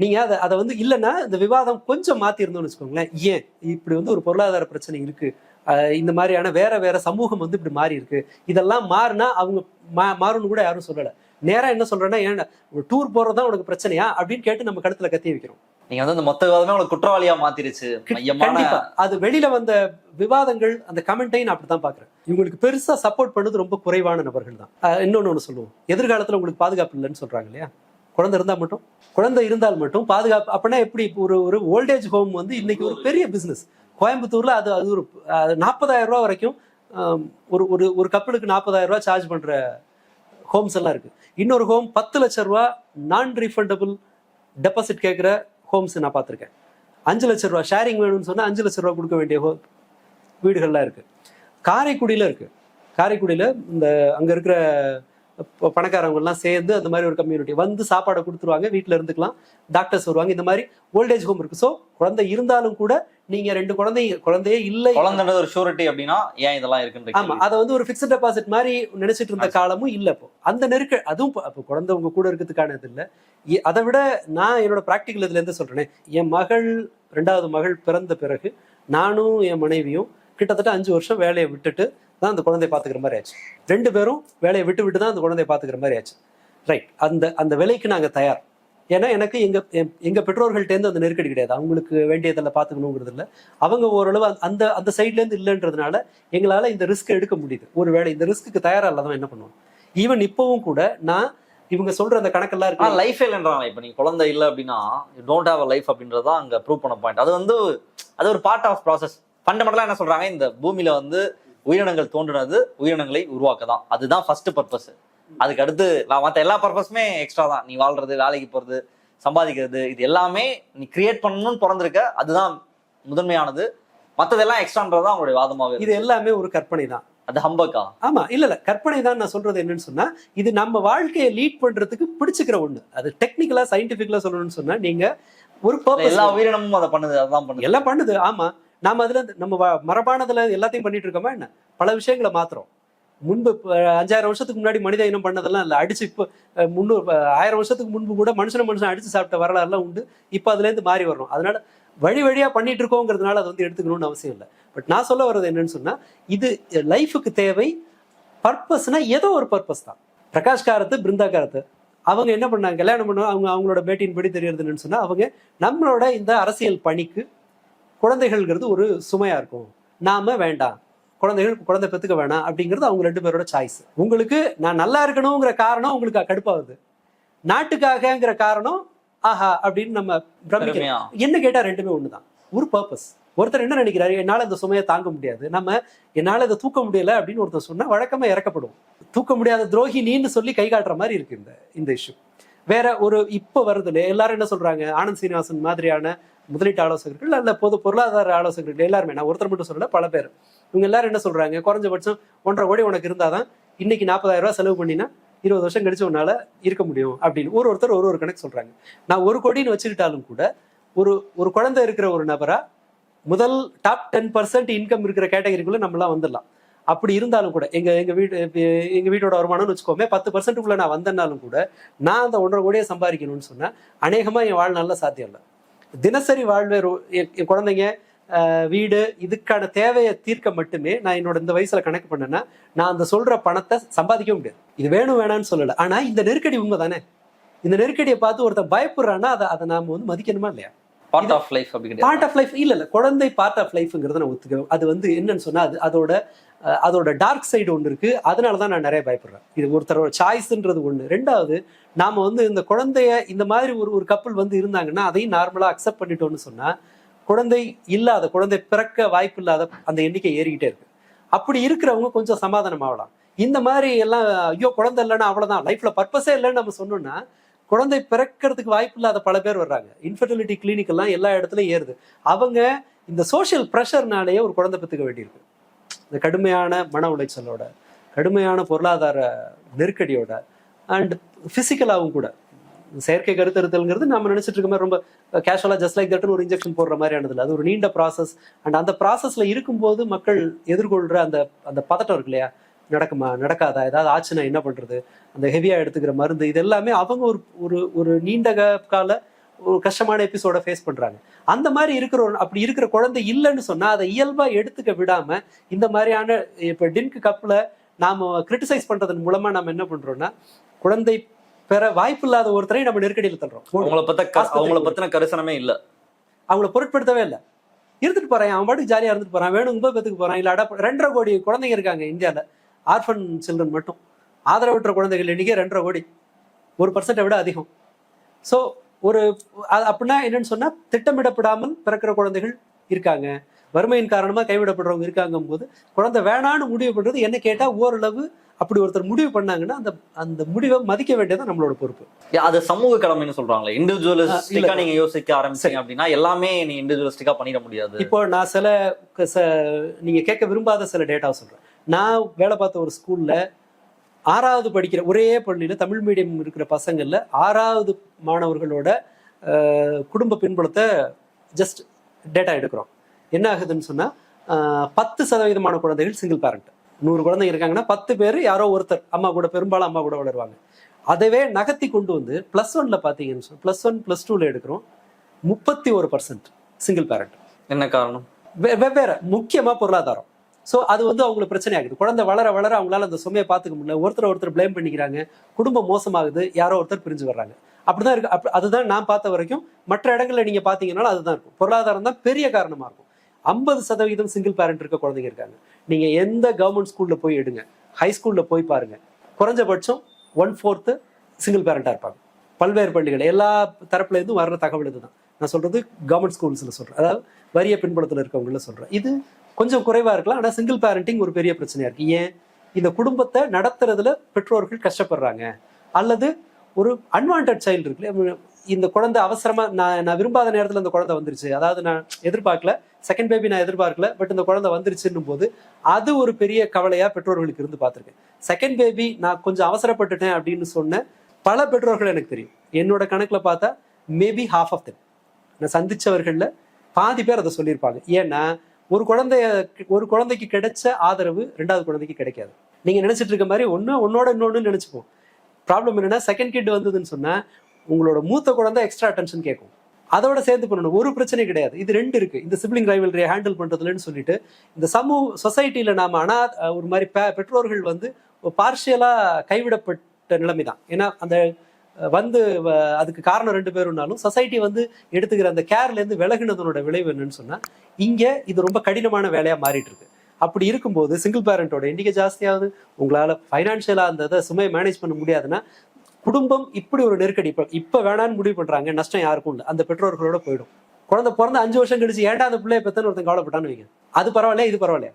நீங்க அதை அதை வந்து இல்லைன்னா இந்த விவாதம் கொஞ்சம் மாத்தி இருந்தோம்னு வச்சுக்கோங்களேன். ஏன்? இப்படி வந்து ஒரு பொருளாதார பிரச்சனை இருக்கு. இந்த மாதிரியான வேற வேற சமூகம் வந்து இப்படி மாறி இருக்கு. இதெல்லாம் மாறினா அவங்க மா மாறும்னு கூட யாரும் சொல்லல. நேரா என்ன சொல்றேன்னா ஒரு டூர் போறதுதான் உனக்கு பிரச்சனையா? அப்படின்னு கேட்டு நம்ம கழுத்துல கத்தி வைக்கிறோம். நீங்க வந்து இந்த மொத்த விவாதமே உங்களுக்கு குற்றவாளியா மாத்திருச்சு. கண்டிப்பா. அது வெளியில வந்த விவாதங்கள் அந்த கமெண்ட்டை நான் அப்படித்தான் பாக்குறேன் இவங்களுக்கு பெருசா சப்போர்ட் பண்ணது ரொம்ப குறைவான நபர்கள் தான். இன்னொன்னு ஒண்ணு சொல்லுவோம். எதிர்காலத்துல உங்களுக்கு பாதுகாப்பு இல்லைன்னு சொல்றாங்க இல்லையா? குழந்தை இருந்தா மட்டும் குழந்தை இருந்தால் மட்டும் பாதுகாப்பு அப்படின்னா எப்படி ஒரு ஒரு ஓல்டேஜ் ஹோம் வந்து இன்னைக்கு ஒரு பெரிய பிசினஸ் கோயம்புத்தூர்ல அது அது ஒரு நாற்பதாயிரம் ரூபா வரைக்கும் ஒரு ஒரு ஒரு கப்பலுக்கு நாற்பதாயிரம் ரூபா சார்ஜ் பண்ற ஹோம்ஸ் எல்லாம் இருக்கு. இன்னொரு ஹோம் பத்து லட்சம் ரூபா நான் ரீஃபண்டபிள் டெபாசிட் கேட்குற ஹோம்ஸ் நான் பார்த்துருக்கேன். அஞ்சு லட்ச ரூபா ஷேரிங் வேணும்னு சொன்னால் அஞ்சு லட்ச ரூபா கொடுக்க வேண்டிய ஹோ வீடுகள்லாம் இருக்கு. காரைக்குடியில் இருக்கு. காரைக்குடியில் இந்த அங்கே இருக்கிற ப- சேர்ந்து அந்த மாதிரி ஒரு கம்யூனிட்டி வந்து சாப்பாடை கொடுத்துருவாங்க வீட்டில் இருந்துக்கலாம் டாக்டர்ஸ் வருவாங்க இந்த மாதிரி ஓல்டேஜ் ஹோம் இருக்கு. ஸோ குழந்தை இருந்தாலும் கூட நீங்க ரெண்டு குழந்தை குழந்தையே இல்லை. குழந்தைன்றது ஒரு ஷூரிட்டி அப்படின்னா ஏன் இதெல்லாம் இருக்குன்ற ஆமா. அதை வந்து ஒரு ஃபிக்ஸட் டெபாசிட் மாதிரி நினைச்சிட்டு இருந்த காலமும் இல்ல இப்போ. அந்த நெருக்க அதுவும் இப்போ- அப்போ குழந்தை உங்க கூட இருக்கிறதுக்கான இது இல்ல அதை விட நான் என்னோட ப்ராக்டிக்கல் இதுல இருந்து சொல்றேனே. என் மகள் ரெண்டாவது மகள் பிறந்த பிறகு நானும் என் மனைவியும் கிட்டத்தட்ட அஞ்சு வருஷம் வேலையை விட்டுட்டு தான் அந்த குழந்தைய பாத்துக்கிற மாதிரி ஆச்சு. ரெண்டு பேரும் வேலையை விட்டு விட்டு தான் அந்த குழந்தைய பாத்துக்கிற மாதிரி ஆச்சு. ரைட் அந்த அந்த விலைக்கு நாங்க தயார். ஏன்னா எனக்கு எங்க எங்க பெற்றோர்கள்ட்டேருந்து அந்த நெருக்கடி கிடையாது. அவங்களுக்கு வேண்டியதில் பார்த்துக்கணுங்கிறது இல்ல. அவங்க ஓரளவு அந்த- அந்த அந்த சைட்ல இருந்து இல்லைன்றதுனால எங்களால இந்த ரிஸ்க் எடுக்க முடியுது. ஒருவேளை இந்த ரிஸ்க்கு தயாரா இல்லாதவன் என்ன பண்ணுவோம் ஈவன் இப்பவும் கூட நான் இவங்க சொல்ற அந்த கணக்கெல்லாம் இருக்கு. லைஃப் இல்லைன்றாங்க. இப்போ நீங்க குழந்தை இல்ல அப்படின்னா டோன்ட் ஹாவ் அ லைஃப் அப்படின்றதா அங்க ப்ரூவ் பண்ண பாயிண்ட் அது வந்து அது ஒரு பார்ட் ஆஃப் ப்ராசஸ் ஃபண்டமெண்டலாக என்ன சொல்றாங்க? இந்த பூமியில வந்து உயிரினங்கள் தோன்றுனது உயிரினங்களை உருவாக்க தான் அதுதான் ஃபர்ஸ்ட் பர்பஸ் அதுக்கு அடுத்து நான் மத்த எல்லா பர்பஸுமே எக்ஸ்ட்ரா தான். நீ வாழ்றது வேலைக்கு போறது சம்பாதிக்கிறது இது எல்லாமே நீ கிரியேட் பண்ணணும்னு பிறந்திருக்க அதுதான் முதன்மையானது. மத்ததெல்லாம் எக்ஸ்ட்ரான்றதா அவங்களுடைய வாதமாவே இது. எல்லாமே ஒரு கற்பனை தான். அது ஹம்பக்கா ஆமா இல்ல இல்ல. கற்பனை தான் நான் சொல்றது என்னன்னு சொன்னா இது நம்ம வாழ்க்கையை லீட் பண்றதுக்கு பிடிச்சுக்கிற ஒண்ணு. அது டெக்னிக்கலா சயின்டிபிக்கலா சொல்லணும்னு சொன்னா நீங்க ஒரு பர்பஸ் எல்லா உயிரினமும் அதை பண்ணுது அதான் பண்ணுது. எல்லாம் பண்ணுது. ஆமா. நாம அதுல நம்ம மரபானதுல எல்லாத்தையும் பண்ணிட்டு இருக்கோமா என்ன? பல விஷயங்களை மாத்துறோம். முன்பு அஞ்சாயிரம் வருஷத்துக்கு முன்னாடி மனித இனம் பண்ணதெல்லாம் இல்லை. அடிச்சு இப்போ முந்நூறு ஆயிரம் வருஷத்துக்கு முன்பு கூட மனுஷன மனுஷன் அடிச்சு சாப்பிட்ட வரலாறுலாம் உண்டு. இப்போ அதுலேருந்து மாறி வரணும். அதனால வழி வழியாக பண்ணிட்டு இருக்கோங்கிறதுனால அதை வந்து எடுத்துக்கணும்னு அவசியம் இல்லை. பட் நான் சொல்ல வர்றது என்னன்னு சொன்னால் இது லைஃபுக்கு தேவை. பர்பஸ்னா ஏதோ ஒரு பர்பஸ் தான். பிரகாஷ் காரத்து பிருந்தா காரத்து அவங்க என்ன பண்ணாங்க? கல்யாணம் பண்ண அவங்க அவங்களோட பேட்டியின் படி தெரியறதுன்னு சொன்னால் அவங்க நம்மளோட இந்த அரசியல் பணிக்கு குழந்தைகள்ங்கிறது ஒரு சுமையாக இருக்கும். நாம வேண்டாம். குழந்தைகள் குழந்தை பெத்துக்க வேணாம் அப்படிங்கிறது அவங்க ரெண்டு பேரோட சாய்ஸ் உங்களுக்கு நான் நல்லா இருக்கணுங்கிற காரணம் உங்களுக்கு கடுப்பாகுது. நாட்டுக்காகங்கிற காரணம் ஆஹா அப்படின்னு நம்ம பிரமிக்கிறோம் என்ன கேட்டா ரெண்டுமே ஒண்ணுதான். ஒரு பர்பஸ் ஒருத்தர் என்ன நினைக்கிறாரு? என்னால இந்த சுமையை தாங்க முடியாது. நம்ம என்னால இதை தூக்க முடியல அப்படின்னு ஒருத்தர் சொன்னா வழக்கமா இறக்கப்படும் தூக்க முடியாத துரோகி நீன்னு சொல்லி கை காட்டுற மாதிரி இருக்கு இந்த இந்த இஷ்யூ வேற ஒரு இப்ப வருதுல எல்லாரும் என்ன சொல்றாங்க? ஆனந்த் சீனிவாசன் மாதிரியான முதலீட்டு ஆலோசகர்கள் அல்ல பொது பொருளாதார ஆலோசகர்கள் எல்லாருமே நான் ஒருத்தர் மட்டும் சொல்லல பல பேர். இவங்க எல்லாரும் என்ன சொல்றாங்க? குறைஞ்சபட்சம் ஒன்றரை கோடி உனக்கு இருந்தாதான் இன்னைக்கு நாற்பதாயிரம் ரூபாய் செலவு பண்ணினா இருபது வருஷம் கழிச்சு உன்னால இருக்க முடியும் அப்படின்னு. ஒரு ஒருத்தர் ஒரு ஒரு கணக்கு சொல்றாங்க. நான் ஒரு கோடின்னு வச்சுக்கிட்டாலும் கூட ஒரு ஒரு குழந்தை இருக்கிற ஒரு நபரா முதல் டாப் டென் பர்சன்ட் இன்கம் இருக்கிற கேட்டகரிக்குள்ள நம்மளாம் வந்துடலாம். அப்படி இருந்தாலும் கூட எங்க எங்க வீட்டு எங்க வீட்டோட வருமானம்னு வச்சுக்கோமே பத்து பர்சன்ட்டுக்குள்ள நான் வந்தேன்னாலும் கூட நான் அந்த ஒன்றரை கோடியை சம்பாதிக்கணும்னு சொன்னா அநேகமா என் வாழ்நாள்ல சாத்தியம் இல்லை. தினசரி வாழ்வே என் என் குழந்தைங்க வீடு இதுக்கான தேவையை தீர்க்க மட்டுமே நான் என்னோட இந்த வயசுல கணக்கு பண்ணேன்னா நான் அந்த சொல்ற பணத்தை சம்பாதிக்க முடியாது. இது வேணும் வேணாம்னு சொல்லல. ஆனா இந்த நெருக்கடி உண்மை தானே இந்த நெருக்கடியை பார்த்து ஒருத்தன் பயப்படுறான்னா அதை அதை நாம வந்து மதிக்கணுமா இல்லையா? பார்ட் ஆஃப் லைஃப் அப்படி கிடையாது. பார்ட் ஆஃப் லைஃப் இல்ல இல்ல. குழந்தை பார்ட் ஆஃப் லைஃப்ங்கிறத நான் ஒத்துக்க அது வந்து என்னன்னு சொன்னா அது அதோட அதோட டார்க் சைடு ஒன்று இருக்கு. அதனால தான் நான் நிறைய பயப்படுறேன். இது ஒருத்தரோட சாய்ஸ்ன்றது ஒண்ணு. ரெண்டாவது நாம வந்து இந்த குழந்தைய இந்த மாதிரி ஒரு ஒரு கப்பல் வந்து இருந்தாங்கன்னா அதையும் நார்மலா அக்செப்ட் பண்ணிட்டோம்னு சொன்னா குழந்தை இல்லாத குழந்தை பிறக்க வாய்ப்பு இல்லாத அந்த எண்ணிக்கை ஏறிக்கிட்டே இருக்கு. அப்படி இருக்கிறவங்க கொஞ்சம் சமாதானம் ஆகலாம். இந்த மாதிரி எல்லாம் ஐயோ குழந்தை இல்லைன்னா அவ்வளவுதான். லைஃப்ல பர்பஸே இல்லைன்னு நம்ம சொன்னோம்னா குழந்தை பிறக்கிறதுக்கு வாய்ப்பு இல்லாத பல பேர் வர்றாங்க. இன்ஃபர்டிலிட்டி கிளினிக் எல்லாம் எல்லா இடத்துலையும் ஏறுது. அவங்க இந்த சோஷியல் ப்ரெஷர்னாலேயே ஒரு குழந்தை பெற்றுக்க வேண்டியிருக்கு. இந்த கடுமையான மன உளைச்சலோட கடுமையான பொருளாதார நெருக்கடியோட அண்ட் ஃபிசிக்கலாகவும் கூட. செயற்கை கருத்தறுத்தல்ங்கிறது நம்ம நினைச்சிட்டு இருக்க மாதிரி ரொம்ப கேஷுவலாக ஜஸ்ட் லைக் தட்னு ஒரு இன்ஜெக்ஷன் போடுற மாதிரியானது இல்லை. அது ஒரு நீண்ட ப்ராசஸ் அண்ட் அந்த ப்ராசஸ்ல இருக்கும்போது மக்கள் எதிர்கொள்ற அந்த அந்த பதட்டம் இருக்கு இல்லையா? நடக்குமா? நடக்காதா? ஏதாவது ஆச்சுன்னா என்ன பண்றது? அந்த ஹெவியா எடுத்துக்கிற மருந்து இது எல்லாமே அவங்க ஒரு ஒரு ஒரு நீண்ட கால ஒரு கஷ்டமான எபிசோட ஃபேஸ் பண்றாங்க. அந்த மாதிரி இருக்கிற அப்படி இருக்கிற குழந்தை இல்லைன்னு சொன்னா அதை இயல்பா எடுத்துக்க விடாம இந்த மாதிரியான இப்ப டின்க் கப்ல நாம கிரிட்டிசைஸ் பண்றதன் மூலமா நம்ம என்ன பண்றோம்னா குழந்தை பெற வாய்ப்பு இல்லாத ஒருத்தரை நம்ம நெருக்கடியில் தள்ளுறோம். அவங்கள பத்த அவங்கள பத்தின கரிசனமே இல்ல. அவங்கள பொருட்படுத்தவே இல்லை. இருந்துட்டு போறான் அவன் பாட்டுக்கு ஜாலியா இருந்துட்டு போறான். வேணும் பேத்துக்கு போறான். இல்ல அட ரெண்டரை கோடி குழந்தைங்க இருக்காங்க இந்தியால. ஆர்ஃபன் சில்ட்ரன் மட்டும். ஆதரவற்ற குழந்தைகள் எண்ணிக்கை ரெண்டரை கோடி. ஒரு பர்சன்ட்டை விட அதிகம். ஸோ ஒரு அப்படின்னா என்னன்னு சொன்னா திட்டமிடப்படாமல் பிறக்கிற குழந்தைகள் இருக்காங்க. வறுமையின் காரணமா கைவிடப்படுறவங்க இருக்காங்கும் போது குழந்தை வேணான்னு முடிவு பண்றது என்ன கேட்டா ஓரளவு அப்படி ஒருத்தர் முடிவு பண்ணாங்கன்னா அந்த அந்த முடிவை மதிக்க வேண்டியது நம்மளோட பொறுப்பு. அது சமூக கடமைன்னு சொல்றாங்களே. இண்டிவிஜுவலிஸ்டிக்கா. நீங்க யோசிக்க ஆரம்பிச்சீங்க அப்படின்னா எல்லாமே நீ இண்டிவிஜுவலிஸ்டிக்கா பண்ணிட முடியாது. இப்போ நான் சில நீங்க கேட்க விரும்பாத சில டேட்டா சொல்றேன். நான் வேலை பார்த்த ஒரு ஸ்கூல்ல ஆறாவது படிக்கிற ஒரே பள்ளியில தமிழ் மீடியம் இருக்கிற பசங்கள்ல ஆறாவது மாணவர்களோட குடும்ப பின்புலத்தை ஜஸ்ட் டேட்டா எடுக்கிறோம். என்ன ஆகுதுன்னு சொன்னா ஆஹ், பத்து சதவீதமான குழந்தைகள் சிங்கிள் பேரண்ட் நூறு குழந்தைங்க இருக்காங்கன்னா பத்து பேர் யாரோ ஒருத்தர் அம்மா கூட பெரும்பாலும் அம்மா கூட வளருவாங்க. அதவே நகர்த்தி கொண்டு வந்து ப்ளஸ் ஒன்ல பார்த்தீங்கன்னு சொன்னா ப்ளஸ் ஒன் ப்ளஸ் டூல எடுக்கிறோம் முப்பத்தி ஒரு பர்சன்ட் சிங்கிள் பேரண்ட் என்ன காரணம்? வெவ்வேறு முக்கியமா பொருளாதாரம். ஸோ அது வந்து அவங்களுக்கு பிரச்சனை ஆகுது குழந்தை வளர வளர அவங்களால அந்த சுமையை பார்த்துக்க முடியல. ஒருத்தர் ஒருத்தர் ப்ளேம் பண்ணிக்கிறாங்க. குடும்பம் மோசமாகுது. யாரோ ஒருத்தர் பிரிஞ்சு வர்றாங்க. அப்படிதான் இருக்கு. அதுதான் நான் பார்த்த வரைக்கும் மற்ற இடங்கள்ல நீங்க பாத்தீங்கன்னாலும் அதுதான் இருக்கும். பொருளாதாரம் தான் பெரிய காரணமா இருக்கும். ஐம்பது சதவீதம் சிங்கிள் பேரண்ட் இருக்க குழந்தைங்க இருக்காங்க. நீங்கள் எந்த கவர்மெண்ட் ஸ்கூலில் போய் எடுங்க. ஹை ஸ்கூலில் போய் பாருங்கள் குறைஞ்சபட்சம் ஒன் ஃபோர்த்து சிங்கிள் பேரண்ட்டாக இருப்பாங்க. பல்வேறு பள்ளிகள் எல்லா தரப்புலேருந்தும் வர்ற தகவல் இதுதான். நான் சொல்கிறது கவர்மெண்ட் ஸ்கூல்ஸில் சொல்கிறேன் அதாவது வரிய பின்புலத்தில் இருக்கவங்கள சொல்கிறேன் இது கொஞ்சம் குறைவாக இருக்கலாம். ஆனால் சிங்கிள் பேரண்டிங் ஒரு பெரிய பிரச்சனையாக இருக்குது ஏன்? இந்த குடும்பத்தை நடத்துறதுல பெற்றோர்கள் கஷ்டப்படுறாங்க. அல்லது ஒரு அன்வான்ட் சைல்டு இருக்குல்ல இந்த குழந்தை அவசரமா நான் நான் விரும்பாத நேரத்துல இந்த குழந்தை வந்துருச்சு. அதாவது நான் எதிர்பார்க்கல. செகண்ட் பேபி நான் எதிர்பார்க்கல. பட் இந்த குழந்தை வந்துருச்சுன்னும் போது அது ஒரு பெரிய கவலையா பெற்றோர்களுக்கு இருந்து பார்த்துருக்கேன். செகண்ட் பேபி நான் கொஞ்சம் அவசரப்பட்டுட்டேன் அப்படின்னு சொன்ன பல பெற்றோர்கள் எனக்கு தெரியும். என்னோட கணக்குல பார்த்தா மேபி ஹாஃப் ஆஃப் them. நான் சந்திச்சவர்கள்ல பாதி பேர் அதை சொல்லியிருப்பாங்க. ஏன்னா ஒரு குழந்தைய ஒரு குழந்தைக்கு கிடைச்ச ஆதரவு ரெண்டாவது குழந்தைக்கு கிடைக்காது. நீங்க நினைச்சிட்டு இருக்க மாதிரி ஒன்னு உன்னோட இன்னொன்னு நினைச்சுப்போம். ப்ராப்ளம் என்னன்னா செகண்ட் கிட் வந்ததுன்னு சொன்னா உங்களோட மூத்த குழந்தை எக்ஸ்ட்ரா அட்டென்ஷன் கேட்கும் அதோட சேர்ந்து பண்ணணும். ஒரு பிரச்சனை கிடையாது. இது ரெண்டு இருக்கு. இந்த சிப்ளிங் ரைவல்ரியை ஹேண்டில் பண்றதுலன்னு சொல்லிட்டு இந்த சமூக சொசைட்டியில நாம அனா ஒரு மாதிரி பெற்றோர்கள் வந்து பார்ஷியலா கைவிடப்பட்ட நிலைமை தான் ஏன்னா அந்த வந்து அதுக்கு காரணம் ரெண்டு பேரும்னாலும் சொசைட்டி வந்து எடுத்துக்கிற அந்த கேர்லேருந்து விலகினதனோட விளைவு என்னன்னு சொன்னா இங்க இது ரொம்ப கடினமான வேலையா மாறிட்டு இருக்கு அப்படி இருக்கும்போது சிங்கிள் பேரண்டோட எண்ணிக்கை ஜாஸ்தியாகுது. உங்களால ஃபைனான்சியலா அந்த இதை சுமையை மேனேஜ் பண்ண முடியாதுன்னா குடும்பம் இப்படி ஒரு நெருக்கடி. இப்ப இப்ப வேணான்னு முடிவு பண்றாங்க. நஷ்டம் யாருக்கும் இல்லை. அந்த பெற்றோர்களோட போயிடும். குழந்தை பிறந்த அஞ்சு வருஷம் கழிச்சு ஏன்டா அந்த பிள்ளைய பெத்தன்னு ஒருத்தன் கவலைப்பட்டான்னு வைங்க. அது பரவாயில்ல இது பரவாயில்ல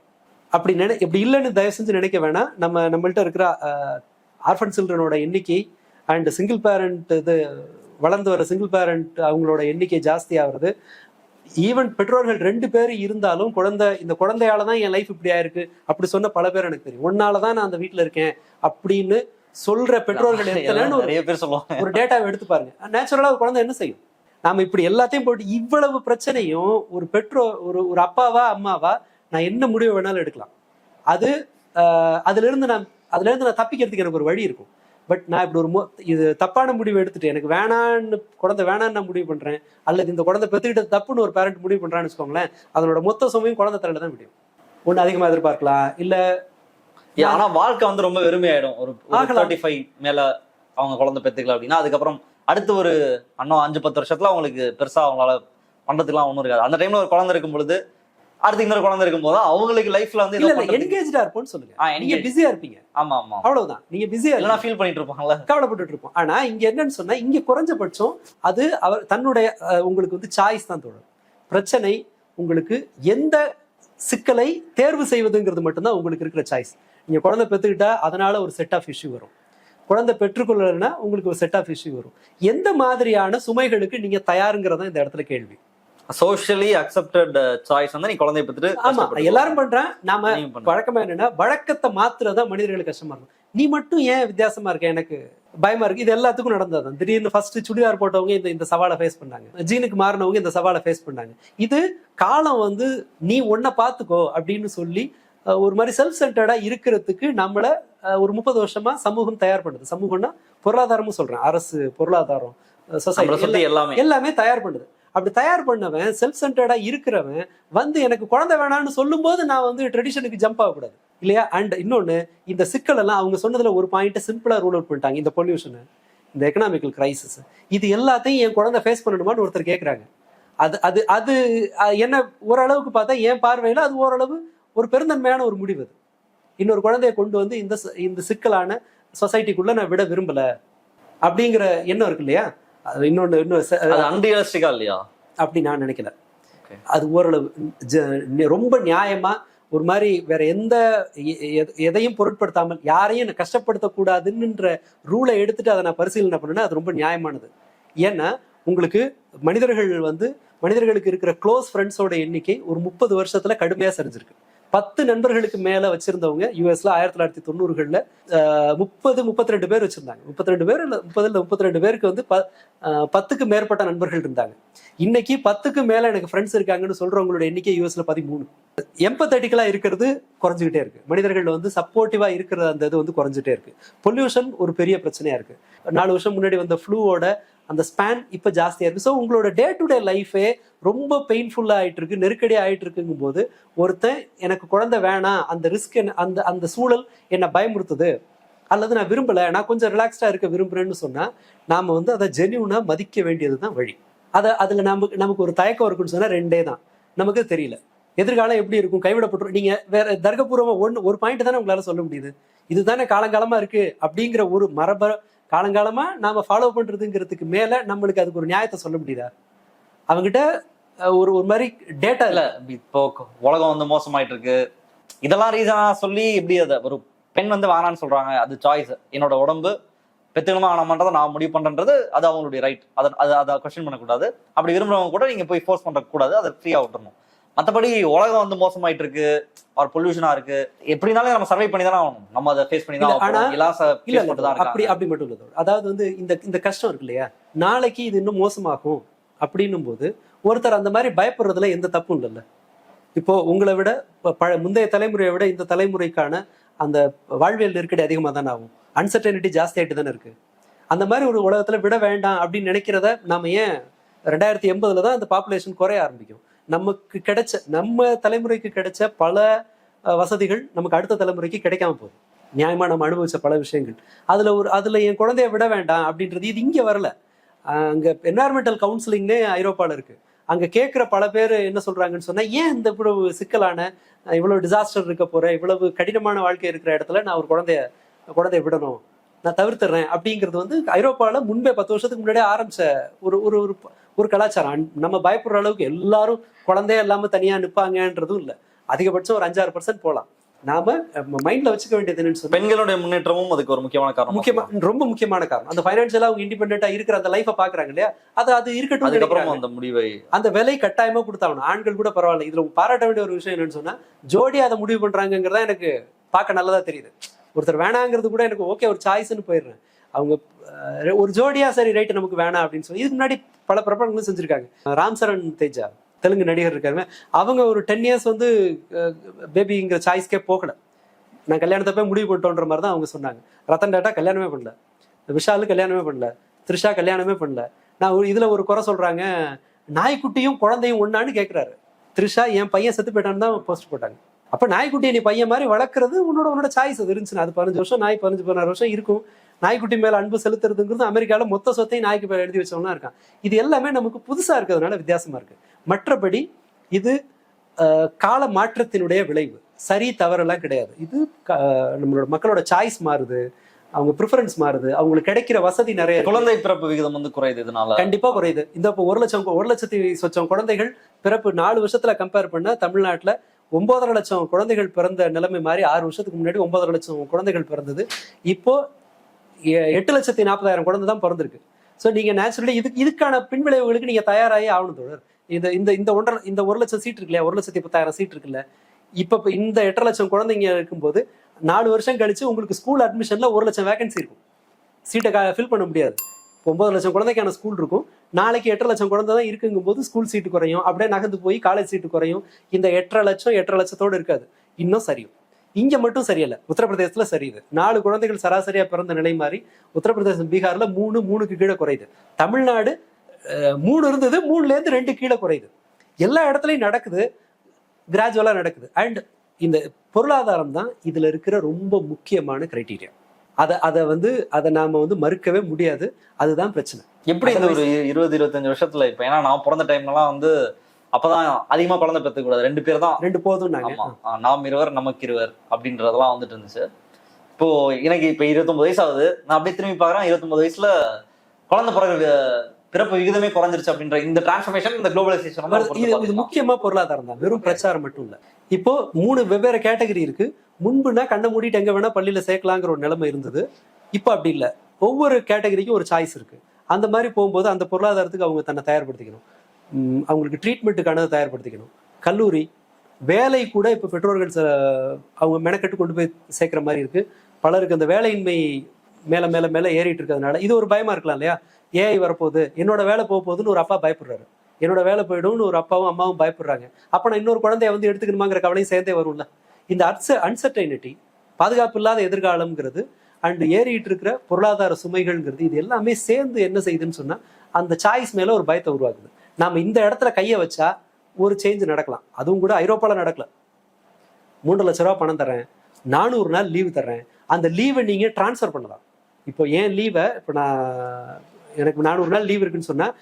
அப்படி நினை இப்படி இல்லைன்னு தயவு செஞ்சு நினைக்க வேணாம். நம்ம நம்மள்ட்ட இருக்கிற ஆர்ஃபன் சில்ட்ரனோட எண்ணிக்கை அண்ட் சிங்கிள் பேரண்ட் இது வளர்ந்து வர சிங்கிள் பேரண்ட் அவங்களோட எண்ணிக்கை ஜாஸ்தி ஆகுறது. ஈவன் பெற்றோர்கள் ரெண்டு பேர் இருந்தாலும் குழந்தை இந்த குழந்தையால தான் என் லைஃப் இப்படி ஆயிருக்கு. அப்படி சொன்ன பல பேர் எனக்கு தெரியும். ஒன்னால தான் நான் அந்த வீட்டில் இருக்கேன். அப்படின்னு சொல்ற பெற்றோர்கள் ஒரு நிறைய பேர் சொல்லுவாங்க. ஒரு டேட்டாவை எடுத்து பாருங்க. நேச்சுரலா ஒரு குழந்தை என்ன செய்யும்? நாம இப்படி எல்லாத்தையும் போட்டு இவ்வளவு பிரச்சனையும் ஒரு பெற்றோர் ஒரு ஒரு அப்பாவா அம்மாவா நான் என்ன முடிவு வேணாலும் எடுக்கலாம். அது அதுல இருந்து நான் அதுல இருந்து நான் தப்பிக்கிறதுக்கு எனக்கு ஒரு வழி இருக்கும். பட் நான் இப்படி ஒரு மொ- இது தப்பான முடிவு எடுத்துட்டு எனக்கு வேணான்னு குழந்தை வேணான்னு நான் முடிவு பண்றேன் அல்லது இந்த குழந்தை பெத்துக்கிட்ட தப்புன்னு ஒரு பேரண்ட் முடிவு பண்றான்னு வச்சுக்கோங்களேன் அதனோட மொத்த சுமையும் குழந்தை தலையில தான் முடியும் ஒண்ணு அதிகமா எதிர்பார்க்கலாம் இல்ல ஆனா வாழ்க்கை வந்து ரொம்ப வெறுமையாயிடும். ஒரு. தேர்ட்டி ஃபைவ் மேல அவங்க குழந்தை பெத்துக்கல அப்படின்னா அதுக்கப்புறம் அடுத்து ஒரு அண்ணன் அஞ்சு பத்து வருஷத்துல அவங்களுக்கு பெருசா அவங்களால பண்றதுக்குலாம் ஒண்ணும் இருக்காது. அந்த டைம்ல ஒரு குழந்தை இருக்கும் பொழுது அடுத்து இன்னொரு குழந்தை இருக்கும் போது அவங்களுக்கு லைஃப்ல வந்து இல்ல என்கேஜா இருப்போம்னு சொல்லுங்க. நீங்க. பிஸியா இருப்பீங்க. ஆமா ஆமா. அவ்வளவுதான். நீங்க பிஸியா இல்லைன்னா ஃபீல் பண்ணிட்டு இருப்பாங்கல்ல கவலைப்பட்டுட்டு இருப்போம். ஆனா இங்க என்னன்னு சொன்னா இங்க குறைஞ்சபட்சம் அது அவர் தன்னுடைய உங்களுக்கு வந்து சாய்ஸ் தான் தோணும் பிரச்சனை உங்களுக்கு எந்த சிக்கலை தேர்வு செய்வதுங்கிறது மட்டும்தான் உங்களுக்கு இருக்கிற சாய்ஸ் நீங்க குழந்தை பெற்றுக்கிட்டா அதனால ஒரு செட் ஆஃப் இஷ்யூ வரும். குழந்தை பெற்றுக்கொள்ளலைன்னா உங்களுக்கு ஒரு செட் ஆஃப் இஷ்யூ வரும். எந்த மாதிரியான சுமைகளுக்கு நீங்க தயாருங்கிறதா இந்த இடத்துல கேள்வி. சோஷியலி அக்செப்டட் சாய்ஸ் வந்து நீ குழந்தைய பெற்றுட்டு ஆமா எல்லாரும் பண்றேன். நாம. வழக்கமா என்னன்னா வழக்கத்தை மாத்துறதா மனிதர்களுக்கு கஷ்டமா இருக்கும். நீ மட்டும் ஏன் வித்தியாசமா இருக்க? எனக்கு பயமா இருக்கு. இது எல்லாத்துக்கும் நடந்ததுதான் திடீர்னு ஃபர்ஸ்ட் சுடிதார் போட்டவங்க இந்த இந்த சவாலை ஃபேஸ் பண்ணாங்க. ஜீனுக்கு மாறினவங்க இந்த சவாலை ஃபேஸ் பண்ணாங்க. இது காலம் வந்து நீ ஒன்ன பாத்துக்கோ அப்படின்னு சொல்லி ஒரு மாதிரி செல்ஃப் சென்டர்டா இருக்கிறதுக்கு நம்மள ஒரு முப்பது வருஷமா சமூகம் தயார் பண்ணுது சமூகம்னா பொருளாதாரமும் சொல்றேன். அரசு பொருளாதாரம் சொசைட்டி எல்லாமே. எல்லாமே தயார் பண்ணுது அப்படி தயார் பண்ணவன் செல்ஃப் சென்டர்டா இருக்கிறவன் வந்து எனக்கு குழந்தை வேணாம்னு சொல்லும்போது நான் வந்து ட்ரெடிஷனுக்கு ஜம்ப் ஆகக்கூடாது. இல்லையா? அண்ட் இன்னொன்னு இந்த சிக்கல் எல்லாம் அவங்க சொன்னதுல ஒரு பாயிண்ட் சிம்பிளா ரூல் அவுட் பண்ணிட்டாங்க. இந்த பொல்யூஷன் இந்த எக்கனாமிக்கல் கிரைசிஸ் இது எல்லாத்தையும் என் குழந்தை ஃபேஸ் பண்ணணுமான்னு ஒருத்தர் கேட்குறாங்க அது அது அது என்ன ஓரளவுக்கு பார்த்தா என் பார்வையில அது ஓரளவு ஒரு பெருந்தன்மையான ஒரு முடிவு அது. இன்னொரு குழந்தைய கொண்டு வந்து இந்த இந்த சிக்கலான சொசைட்டிக்குள்ள நான் விட விரும்பல அப்படிங்கிற எண்ணம் இருக்கு இல்லையா? அது ச- அது அன்ரியலிஸ்டிக்கா இல்லையா? அப்படி நான் நினைக்கல. அது ஓரளவு ரொம்ப நியாயமா ஒரு மாதிரி வேற எந்த எதையும் பொருட்படுத்தாமல் யாரையும் கஷ்டப்படுத்தக்கூடாதுன்ற ரூலை எடுத்துட்டு அதை நான் பரிசீலனை பண்ணேன்னா அது ரொம்ப நியாயமானது. ஏன்னா உங்களுக்கு மனிதர்கள் வந்து மனிதர்களுக்கு இருக்கிற க்ளோஸ் ஃப்ரெண்ட்ஸோட எண்ணிக்கை ஒரு முப்பது வருஷத்துல கடுமையா சரிஞ்சிருக்கு. பத்து நண்பர்களுக்கு மேல வச்சிருந்தவங்க யூஎஸ்ல ஆயிரத்தி தொள்ளாயிரத்தி தொண்ணூறுகள்ல முப்பது முப்பத்தி ரெண்டு பேர் வச்சிருந்தாங்க. முப்பத்தி ரெண்டு பேர் இல்ல முப்பது இல்ல முப்பத்தி ரெண்டு பேருக்கு வந்து ப- பத்துக்கு மேற்பட்ட நண்பர்கள் இருந்தாங்க. இன்னைக்கு பத்துக்கு மேல எனக்கு ஃப்ரெண்ட்ஸ் இருக்காங்கன்னு சொல்றவங்களோட எண்ணிக்கை யூஎஸ்ல பதிமூணு. எம்பத்தட்டிக்கலா இருக்கிறது குறைஞ்சிக்கிட்டே இருக்கு. மனிதர்கள் வந்து சப்போர்ட்டிவா இருக்கிற அந்த இது வந்து குறைஞ்சிட்டே இருக்கு. பொல்யூஷன் ஒரு பெரிய பிரச்சனையா இருக்கு. நாலு வருஷம் முன்னாடி வந்த ஃப்ளூவோட அந்த ஸ்பேன் இப்போ ஜாஸ்தியாக இருக்குது ஸோ உங்களோட டே டு டே லைஃபே ரொம்ப பெயின்ஃபுல்லாக ஆகிட்டு இருக்கு நெருக்கடி ஆகிட்டு இருக்குங்கும் போது ஒருத்தன் எனக்கு குழந்தை வேணாம் அந்த ரிஸ்க் அந்த அந்த சூழல் என்னை பயமுறுத்துது அல்லது நான் விரும்பலை நான் கொஞ்சம் ரிலாக்ஸ்டாக இருக்க விரும்புகிறேன்னு சொன்னால் நாம் வந்து அதை ஜென்யூனாக மதிக்க வேண்டியது தான் வழி. அதை அதில் நமக்கு நமக்கு ஒரு தயக்கம் இருக்குன்னு சொன்னால் ரெண்டே தான். நமக்கு தெரியல. எதிர்காலம் எப்படி இருக்கும் கைவிடப்பட்டு நீங்க வேற தர்க்கபூர்வமா ஒன்று ஒரு பாயிண்ட் தானே உங்களால சொல்ல முடியுது. இதுதானே காலங்காலமா இருக்கு அப்படிங்கிற ஒரு மரப காலங்காலமாக நாம் ஃபாலோ பண்ணுறதுங்கிறதுக்கு மேலே நம்மளுக்கு அதுக்கு ஒரு நியாயத்தை சொல்ல முடியுதா? அவங்ககிட்ட ஒரு ஒரு மாதிரி டேட்டா இல்லை இப்போ உலகம் வந்து மோசமாயிட்டு இருக்கு இதெல்லாம் ரீசனாக சொல்லி எப்படி அதை ஒரு பெண் வந்து வேணான்னு சொல்கிறாங்க அது சாய்ஸ் என்னோட உடம்பு பெத்துக்கணுமா வேணாமன்றதை நான் முடிவு பண்ணுறது அது அவங்களுடைய ரைட் அதை அதை அதை கொஸ்டின் பண்ணக்கூடாது. அப்படி விரும்புறவங்க கூட நீங்கள் போய் ஃபோர்ஸ் பண்ணுறக்கூடாது அதை ஃப்ரீயாக விட்டுறணும். மத்தபடி உலகம் வந்து மோசமாயிட்டு இருக்கு ஒரு பொல்யூஷனா இருக்கு. எப்படினாலும் நம்ம சர்வை பண்ணி தானே ஆகணும். நம்ம அதை ஃபேஸ் பண்ணி தான் ஆனா- எல்லாம் இல்ல அப்படி அப்படி மட்டும் இல்ல. அதாவது வந்து இந்த இந்த கஷ்டம் இருக்கு இல்லையா? நாளைக்கு இது இன்னும் மோசமாகும் அப்படின்னும் போது ஒருத்தர் அந்த மாதிரி பயப்படுறதுல எந்த தப்பும் இல்லைல்ல. இப்போ உங்களை விட பழ முந்தைய தலைமுறையை விட இந்த தலைமுறைக்கான அந்த வாழ்வியல் நெருக்கடி அதிகமாக தானே ஆகும். அன்சர்டனிட்டி ஜாஸ்தியாயிட்டு தானே இருக்கு. அந்த மாதிரி ஒரு உலகத்துல விட வேண்டாம் அப்படின்னு நினைக்கிறத நாம ஏன் ரெண்டாயிரத்தி எண்பதுல தான் அந்த பாப்புலேஷன் குறைய ஆரம்பிக்கும். நமக்கு கிடைச்ச நம்ம தலைமுறைக்கு கிடைச்ச பல வசதிகள் நமக்கு அடுத்த தலைமுறைக்கு கிடைக்காம போகுது. நியாயமா நம்ம அனுபவிச்ச பல விஷயங்கள். அதுல ஒரு அதுல என் குழந்தைய விட வேண்டாம் அப்படின்றது இது இங்க வரல. அங்க என்வாயர்மெண்டல் கவுன்சிலிங்னே ஐரோப்பால இருக்கு. அங்க கேட்குற பல பேர் என்ன சொல்றாங்கன்னு சொன்னா ஏன் இந்த இவ்வளவு சிக்கலான இவ்வளவு டிசாஸ்டர் இருக்க போற? இவ்வளவு கடினமான வாழ்க்கை இருக்கிற இடத்துல நான் ஒரு குழந்தைய குழந்தைய விடணும். நான் தவிர்த்துறேன். அப்படிங்கிறது வந்து ஐரோப்பாவில் முன்பே பத்து வருஷத்துக்கு முன்னாடியே ஆரம்பிச்ச ஒரு ஒரு ஒரு கலாச்சாரம். நம்ம பயப்படுற அளவுக்கு எல்லாரும் குழந்தைய இல்லாம தனியா நிப்பாங்கன்றதும் இல்ல. அதிகபட்சம் ஒரு அஞ்சாறு பர்சன்ட் போலாம். நாம மைண்ட்ல வச்சுக்க வேண்டியது பெண்களுடைய முன்னேற்றமும் அதுக்கு ஒரு முக்கியமான காரணம் முக்கியமா ரொம்ப முக்கியமான காரணம். அந்த பைனான்சியலா அவங்க இண்டிபெண்டா இருக்கிற அந்த லைஃபை பாக்குறாங்க இல்லையா? அது அது இருக்கட்டும் அதுக்கப்புறம். அந்த முடிவை அந்த விலை கட்டாயமா கொடுத்தாகணும். ஆண்கள் கூட பரவாயில்ல. இதுல பாராட்ட வேண்டிய ஒரு விஷயம் என்னன்னு சொன்னா ஜோடி அதை முடிவு பண்றாங்கிறதா எனக்கு பார்க்க நல்லதா தெரியுது. ஒருத்தர் வேணாங்கிறது கூட எனக்கு ஓகே ஒரு சாய்ஸ்னு போயிடுறேன். அவங்க ஒரு ஜோடியா சரி ரைட் நமக்கு வேணாம் அப்படின்னு சொல்லி இதுக்கு முன்னாடி பல பிரபலங்களும் செஞ்சிருக்காங்க. ராம் சரண் தேஜா தெலுங்கு நடிகர் இருக்காருங்க. அவங்க ஒரு டென் இயர்ஸ் வந்து பேபிங்கிற சாய்ஸ்க்கே போகல. நான் கல்யாணத்தை போய் முடிவு பண்ணிட்டோன்ற மாதிரி தான் அவங்க சொன்னாங்க. ரத்தன் டாட்டா கல்யாணமே பண்ணல. விஷாலு கல்யாணமே பண்ணல. த்ரிஷா கல்யாணமே பண்ணல. நான் ஒரு- இதுல ஒரு குறை சொல்றாங்க. நாய்க்குட்டியும் குழந்தையும் ஒன்னான்னு கேக்குறாரு. த்ரிஷா என் பையன் செத்து போயிட்டான்னு தான் போஸ்ட் போட்டாங்க. அப்ப நாய்க்குட்டியை நீ பையன் மாதிரி வளர்க்குறது உன்னோட உன்னோட சாய்ஸ் அது இருந்துச்சுன்னா அது பதினஞ்சு வருஷம் நாய் பதினஞ்சு பதினாறு வருஷம் இருக்கும். நாய்க்குட்டி மேல அன்பு செலுத்துறதுங்கிறது அமெரிக்கால மொத்த சொத்தையும் நாய்க்கு பேர் எழுதி வச்சவனா இருக்கான் இது எல்லாமே நமக்கு புதுசா இருக்கிறதுனால வித்தியாசமா இருக்கு. மற்றபடி இது கால மாற்றத்தினுடைய விளைவு. சரி தவறெல்லாம் கிடையாது. இது நம்மளோட மக்களோட சாய்ஸ் மாறுது. அவங்க ப்ரிஃபரன்ஸ் மாறுது. அவங்களுக்கு கிடைக்கிற வசதி நிறைய. குழந்தை பிறப்பு விகிதம் வந்து குறையுது இதனால. கண்டிப்பா குறையுது. இந்த இப்போ ஒரு லட்சம் ஒரு லட்சத்தி சொச்சம் குழந்தைகள் பிறப்பு நாலு வருஷத்துல கம்பேர் பண்ண தமிழ்நாட்டுல ஒன்பதரை லட்சம் குழந்தைகள் பிறந்த நிலைமை மாதிரி ஆறு வருஷத்துக்கு முன்னாடி ஒன்பதரை லட்சம் குழந்தைகள் பிறந்தது. இப்போ எட்டு லட்சத்தி நாற்பதாயிரம் குழந்தை தான் பிறந்திருக்கு. ஸோ நீங்கள் நேச்சுரலி இதுக்கு இதுக்கான பின்விளைவுகளுக்கு நீங்கள் தயாராகி ஆகணும் தோழர். இந்த இந்த இந்த ஒன்றரை இந்த ஒரு லட்சம் சீட் இருக்கு இல்லையா ஒரு லட்சத்தி பத்தாயிரம் சீட் இருக்குல்ல? இப்போ இப்போ இந்த எட்டரை லட்சம் குழந்தைங்க இருக்கும்போது நாலு வருஷம் கழிச்சு உங்களுக்கு ஸ்கூல் அட்மிஷனில் ஒரு லட்சம் வேகன்சி இருக்கும். சீட்டை ஃபில் பண்ண முடியாது. ஒன்பது லட்சம் குழந்தைக்கான ஸ்கூல் இருக்கும். நாளைக்கு எட்டரை லட்சம் குழந்தை தான் இருக்குங்கும் போது ஸ்கூல் சீட்டு குறையும். அப்படியே நகர்ந்து போய் காலேஜ் சீட்டு குறையும். இந்த எட்டரை லட்சம் எட்டரை லட்சத்தோடு இருக்காது. இன்னும் சரியும். இங்க மட்டும் சரியில்லை. உத்தரப்பிரதேசத்துல சரியுது. நாலு குழந்தைகள் சராசரியா பிறந்த நிலை மாதிரி உத்தரப்பிரதேசம் பீகார்ல மூணு மூணுக்கு கீழே குறையுது. தமிழ்நாடு மூணு இருந்தது மூணுல இருந்து ரெண்டு கீழே குறையுது. எல்லா இடத்துலயும் நடக்குது கிராஜுவலா நடக்குது. அண்ட் இந்த பொருளாதாரம் தான் இதுல இருக்கிற ரொம்ப முக்கியமான கிரைட்டீரியா அதை அதை வந்து அதை நாம வந்து மறுக்கவே முடியாது. அதுதான் பிரச்சனை. எப்படி இந்த ஒரு இருபது இருபத்தஞ்சு வருஷத்துல இப்ப ஏன்னா நான் பிறந்த டைம்லாம் வந்து அப்பதான் அதிகமா குழந்தை பெற்றுக்க கூடாது. ரெண்டு பேர் தான் ரெண்டு போதும் ஆமா. நாம் இருவர் நமக்கு இருவர் அப்படின்றதெல்லாம் வந்துட்டு இருந்துச்சு. இப்போ எனக்கு இப்ப இருபத்தொன்பது வயசு ஆகுது நான் அப்படியே திரும்பி பாக்குறேன் இருபத்தொன்பது வயசுல குழந்தை பிறகு பிறப்பு விகிதமே குறைஞ்சிருச்சு அப்படின்ற இந்த டிரான்ஸ்ஃபர்மேஷன் இந்த குளோபலைசேஷன். இது முக்கியமா பொருளாதாரம் தான். வெறும் பிரச்சாரம் மட்டும் இல்ல. இப்போ மூணு வெவ்வேறு கேட்டகரி இருக்கு. முன்புனா கண்ணை மூடிட்டு எங்க வேணா பள்ளியில சேர்க்கலாங்கிற ஒரு நிலைமை இருந்தது. இப்போ அப்படி இல்ல. ஒவ்வொரு கேட்டகரிக்கும் ஒரு சாய்ஸ் இருக்கு. அந்த மாதிரி போகும்போது அந்த பொருளாதாரத்துக்கு அவங்க தன்னை தயார்படுத்திக்கணும். அவங்களுக்கு ட்ரீட்மெண்ட்டுக்கானதை தயார்படுத்திக்கணும். கல்லூரி வேலை கூட இப்போ பெற்றோர்கள் சில அவங்க மெனக்கெட்டு கொண்டு போய் சேர்க்குற மாதிரி இருக்குது பலருக்கு அந்த வேலையின்மை மேலே மேலே மேலே ஏறிட்டு இருக்கிறதுனால இது ஒரு பயமாக இருக்கலாம் இல்லையா? ஏஐ வரப்போகுது என்னோட வேலை போக போகுதுன்னு ஒரு அப்பா பயப்படுறாரு. என்னோட வேலை போயிடும்னு ஒரு அப்பாவும் அம்மாவும் பயப்படுறாங்க. அப்போ நான் இன்னொரு குழந்தைய வந்து எடுத்துக்கணுமாங்கிற கவலையும் சேர்ந்தே வரும்ல. இந்த அட்ச அன்சர்டைனிட்டி பாதுகாப்பு இல்லாத எதிர்காலம்ங்கிறது அண்ட் ஏறிட்டு இருக்கிற பொருளாதார சுமைகள்ங்கிறது இது எல்லாமே சேர்ந்து என்ன செய்யுதுன்னு சொன்னால் அந்த சாய்ஸ் மேலே ஒரு பயத்தை உருவாக்குது. நாம் இந்த இடத்துல கையை வச்சா ஒரு சேஞ்ச் நடக்கலாம். அதுவும் கூட ஐரோப்பாவில் நடக்கல. மூன்று லட்ச ரூபா பணம் தரேன் நானூறு நாள் லீவு தர்றேன். அந்த லீவை நீங்கள் ட்ரான்ஸ்ஃபர் பண்ணலாம். இப்போ ஏன் லீவை இப்போ நான் எனக்கு நானூறு நாள் லீவ் இருக்குன்னு சொன்னால்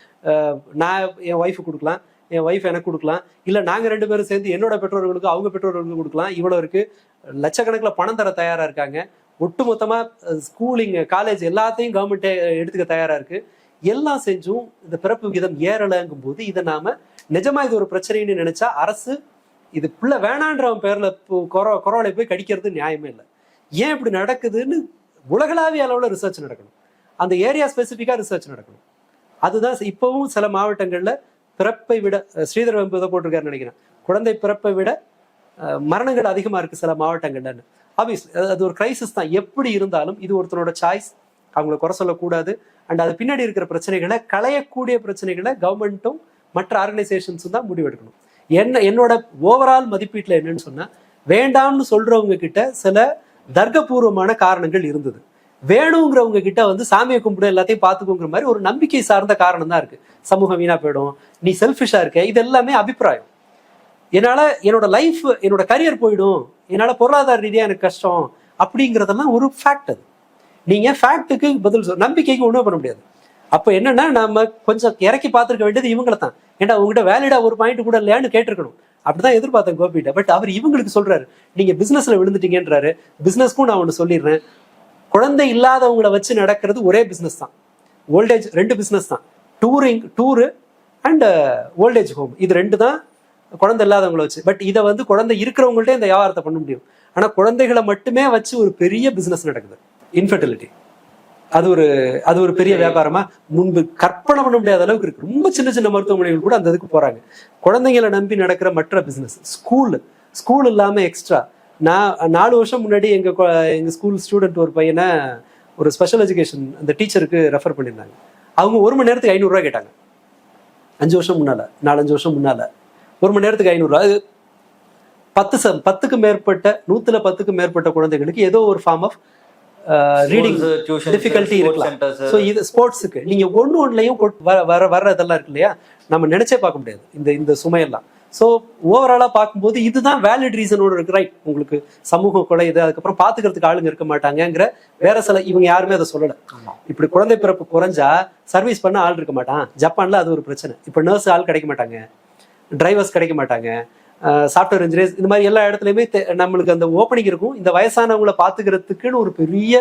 நான் என் ஒய்ஃபு கொடுக்கலாம். என் ஒய்ஃப் எனக்கு கொடுக்கலாம். இல்லை நாங்கள் ரெண்டு பேரும் சேர்ந்து என்னோட பெற்றோர்களுக்கு அவங்க பெற்றோர்களுக்கு கொடுக்கலாம். இவ்வளோ இருக்குது லட்சக்கணக்கில் பணம் தர தயாராக இருக்காங்க. ஒட்டுமொத்தமாக ஸ்கூலிங் காலேஜ் எல்லாத்தையும் கவர்மெண்ட்டே எடுத்துக்க தயாராக இருக்குது எல்லாம் செஞ்சும் இந்த பிறப்பு விகிதம் ஏறலைங்கும் போது இதை நாம நிஜமா இது ஒரு பிரச்சனைன்னு நினைச்சா அரசு இது பிள்ளை வேணான்றவன் பேர்ல கொரோ கொரோலை போய் கடிக்கிறது நியாயமே இல்லை. ஏன் இப்படி நடக்குதுன்னு உலகளாவிய அளவில் ரிசர்ச் நடக்கணும். அந்த ஏரியா ஸ்பெசிஃபிக்காக ரிசர்ச் நடக்கணும். அதுதான் இப்போவும் சில மாவட்டங்களில் பிறப்பை விட ஸ்ரீதர் வெம்பு இதை போட்டிருக்காருன்னு நினைக்கிறேன். குழந்தை பிறப்பை விட மரணங்கள் அதிகமாக இருக்கு சில மாவட்டங்கள்லன்னு. ஆப்வியஸ் அது ஒரு கிரைசிஸ் தான். எப்படி இருந்தாலும் இது ஒருத்தனோட சாய்ஸ் அவங்கள குறை சொல்லக்கூடாது. அண்ட் அது பின்னாடி இருக்கிற பிரச்சனைகளை களையக்கூடிய பிரச்சனைகளை கவர்மெண்ட்டும் மற்ற ஆர்கனைசேஷன்ஸும் தான் முடிவெடுக்கணும். என்ன என்னோட ஓவரால் மதிப்பீட்டில் என்னன்னு சொன்னால் வேண்டாம்னு சொல்றவங்க கிட்ட சில தர்க்கபூர்வமான காரணங்கள் இருந்தது. வேணுங்கிறவங்க கிட்ட வந்து சாமியை கும்பிடு எல்லாத்தையும் பார்த்துக்கோங்கிற மாதிரி ஒரு நம்பிக்கை சார்ந்த காரணம் தான் இருக்கு. சமூகம் வீணா போயிடும். நீ செல்ஃபிஷா இருக்க. இது எல்லாமே அபிப்பிராயம். என்னால என்னோட லைஃப் என்னோட கரியர் போயிடும். என்னால பொருளாதார ரீதியா எனக்கு கஷ்டம் அப்படிங்கிறதெல்லாம் ஒரு ஃபேக்ட் அது. நீங்க ஃபேக்ட்டுக்கு பதில் சொல் நம்பிக்கைக்கு ஒன்றும் பண்ண முடியாது. அப்போ என்னன்னா நம்ம கொஞ்சம் இறக்கி பார்த்துருக்க வேண்டியது இவங்கள தான். ஏன்னா உங்ககிட்ட வேலிடாக ஒரு பாயிண்ட் கூட இல்லையான்னு கேட்டிருக்கணும். அப்படிதான் எதிர்பார்த்தேன் கோபிட்ட. பட் அவர் இவங்களுக்கு சொல்றாரு நீங்க பிசினஸ்ல விழுந்துட்டீங்கன்றாரு. பிசினஸ்க்கும் நான் ஒன்று சொல்லிடுறேன். குழந்தை இல்லாதவங்களை வச்சு நடக்கிறது ஒரே பிசினஸ் தான். ஓல்டேஜ் ரெண்டு பிசினஸ் தான். Touring tour and old age home இது ரெண்டு தான் குழந்தை இல்லாதவங்களை வச்சு. பட் இதை வந்து குழந்தை இருக்கிறவங்கள்ட்ட இந்த வியாபாரத்தை பண்ண முடியும். ஆனால் குழந்தைகளை மட்டுமே வச்சு ஒரு பெரிய பிசினஸ் நடக்குது. இன்ஃபர்டிலிட்டி அது ஒரு அது ஒரு பெரிய வியாபாரமா? முன்பு கற்பனை பண்ண முடியாத அளவுக்கு இருக்கு. ரொம்ப சின்ன சின்ன மருத்துவமனைகள் கூட அந்த இதுக்கு போறாங்க. குழந்தைங்களை நம்பி நடக்கிற மற்ற பிசினஸ் ஸ்கூல் ஸ்கூல் இல்லாம எக்ஸ்ட்ரா நான் நாலு வருஷம் முன்னாடி எங்க எங்க ஸ்கூல் ஸ்டூடெண்ட் ஒரு பையனை ஒரு ஸ்பெஷல் எஜுகேஷன் அந்த டீச்சருக்கு ரெஃபர் பண்ணியிருந்தாங்க. அவங்க ஒரு மணி நேரத்துக்கு ஐநூறுரூவா கேட்டாங்க. அஞ்சு வருஷம் முன்னால நாலஞ்சு வருஷம் முன்னால. ஒரு மணி நேரத்துக்கு ஐநூறுரூவா அது பத்து ச பத்துக்கு மேற்பட்ட நூத்துல பத்துக்கு மேற்பட்ட குழந்தைகளுக்கு ஏதோ ஒரு form of reading tuition difficulty centers, இருக்கலாம். ஸோ இது ஸ்போர்ட்ஸுக்கு நீங்க ஒன்று ஒன்றுலையும் வர வர வர்றதெல்லாம் இருக்கு இல்லையா? நம்ம நினைச்சே பார்க்க முடியாது. இந்த இந்த சுமையெல்லாம். ஸோ ஓவராலாக பார்க்கும்போது இதுதான் வேலிட் ரீசனோட இருக்கு. ரைட் உங்களுக்கு சமூகம் குறையுது அதுக்கப்புறம் பார்த்துக்கிறதுக்கு ஆளுங்க இருக்க மாட்டாங்கங்கிற வேற சில இவங்க யாருமே அதை சொல்லலை. இப்படி குழந்தை பிறப்பு குறைஞ்சா சர்வீஸ் பண்ண ஆள் இருக்க மாட்டான். ஜப்பான்ல அது ஒரு பிரச்சனை. இப்போ நர்ஸ் ஆள் கிடைக்க மாட்டாங்க. டிரைவர்ஸ் கிடைக்க மாட்டாங்க. சாஃப்ட்வேர் இன்ஜினியர்ஸ் இந்த மாதிரி எல்லா இடத்துலையுமே நம்மளுக்கு அந்த ஓப்பனிங் இருக்கும். இந்த வயசானவங்களை பார்த்துக்கிறதுக்குன்னு ஒரு பெரிய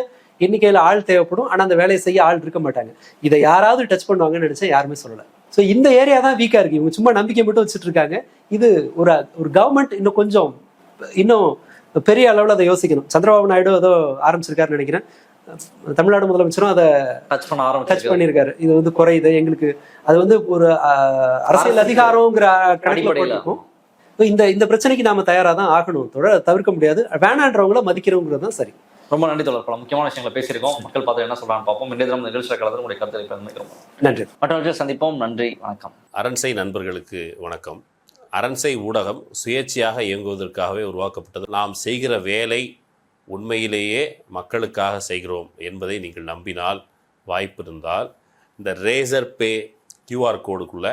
எண்ணிக்கையில ஆள் தேவைப்படும். ஆனா அந்த வேலையை செய்ய ஆள் இருக்க மாட்டாங்க. இதை யாராவது டச் பண்ணுவாங்கன்னு நினைச்சா யாருமே சொல்லல. ஸோ இந்த ஏரியா தான் வீக்கா இருக்கு. இவங்க சும்மா நம்பிக்கை மட்டும் வச்சுட்டு இருக்காங்க. இது ஒரு ஒரு கவர்மெண்ட் இன்னும் கொஞ்சம் இன்னும் பெரிய அளவில் அதை யோசிக்கணும். சந்திரபாபு நாயுடு ஏதோ ஆரம்பிச்சிருக்காருன்னு நினைக்கிறேன். தமிழ்நாடு முதலமைச்சரும் அதை டச் பண்ண டச் ஆரம்பிச்சு பண்ணியிருக்காரு இது வந்து குறையுது. எங்களுக்கு அது வந்து ஒரு அரசியல் அதிகாரங்கிற கணக்கில் அடிப்படையில. இந்த இந்த பிரச்சனைக்கு நாம தயாரா தான் ஆகணும் தொடர தவிர்க்க முடியாது. வேணான்றவங்கள மதிக்கிறவங்கிறது தான் சரி. ரொம்ப நன்றி தொடர் பல முக்கியமான விஷயங்களை பேசியிருக்கோம். மக்கள் பார்த்து என்ன சொல்றாங்க பார்ப்போம். இன்றைய தினம் நிகழ்ச்சியில் கலந்து உங்களுடைய கருத்தை பகிர்ந்துக்கிறோம் நன்றி. மற்றவற்றை சந்திப்போம். நன்றி. வணக்கம். அரண்சை நண்பர்களுக்கு வணக்கம். அரண்சை ஊடகம் சுயேட்சையாக இயங்குவதற்காகவே உருவாக்கப்பட்டது. நாம் செய்கிற வேலை உண்மையிலேயே மக்களுக்காக செய்கிறோம் என்பதை நீங்கள் நம்பினால் வாய்ப்பு இருந்தால் இந்த ரேசர் பே கியூஆர் கோடுக்குள்ளே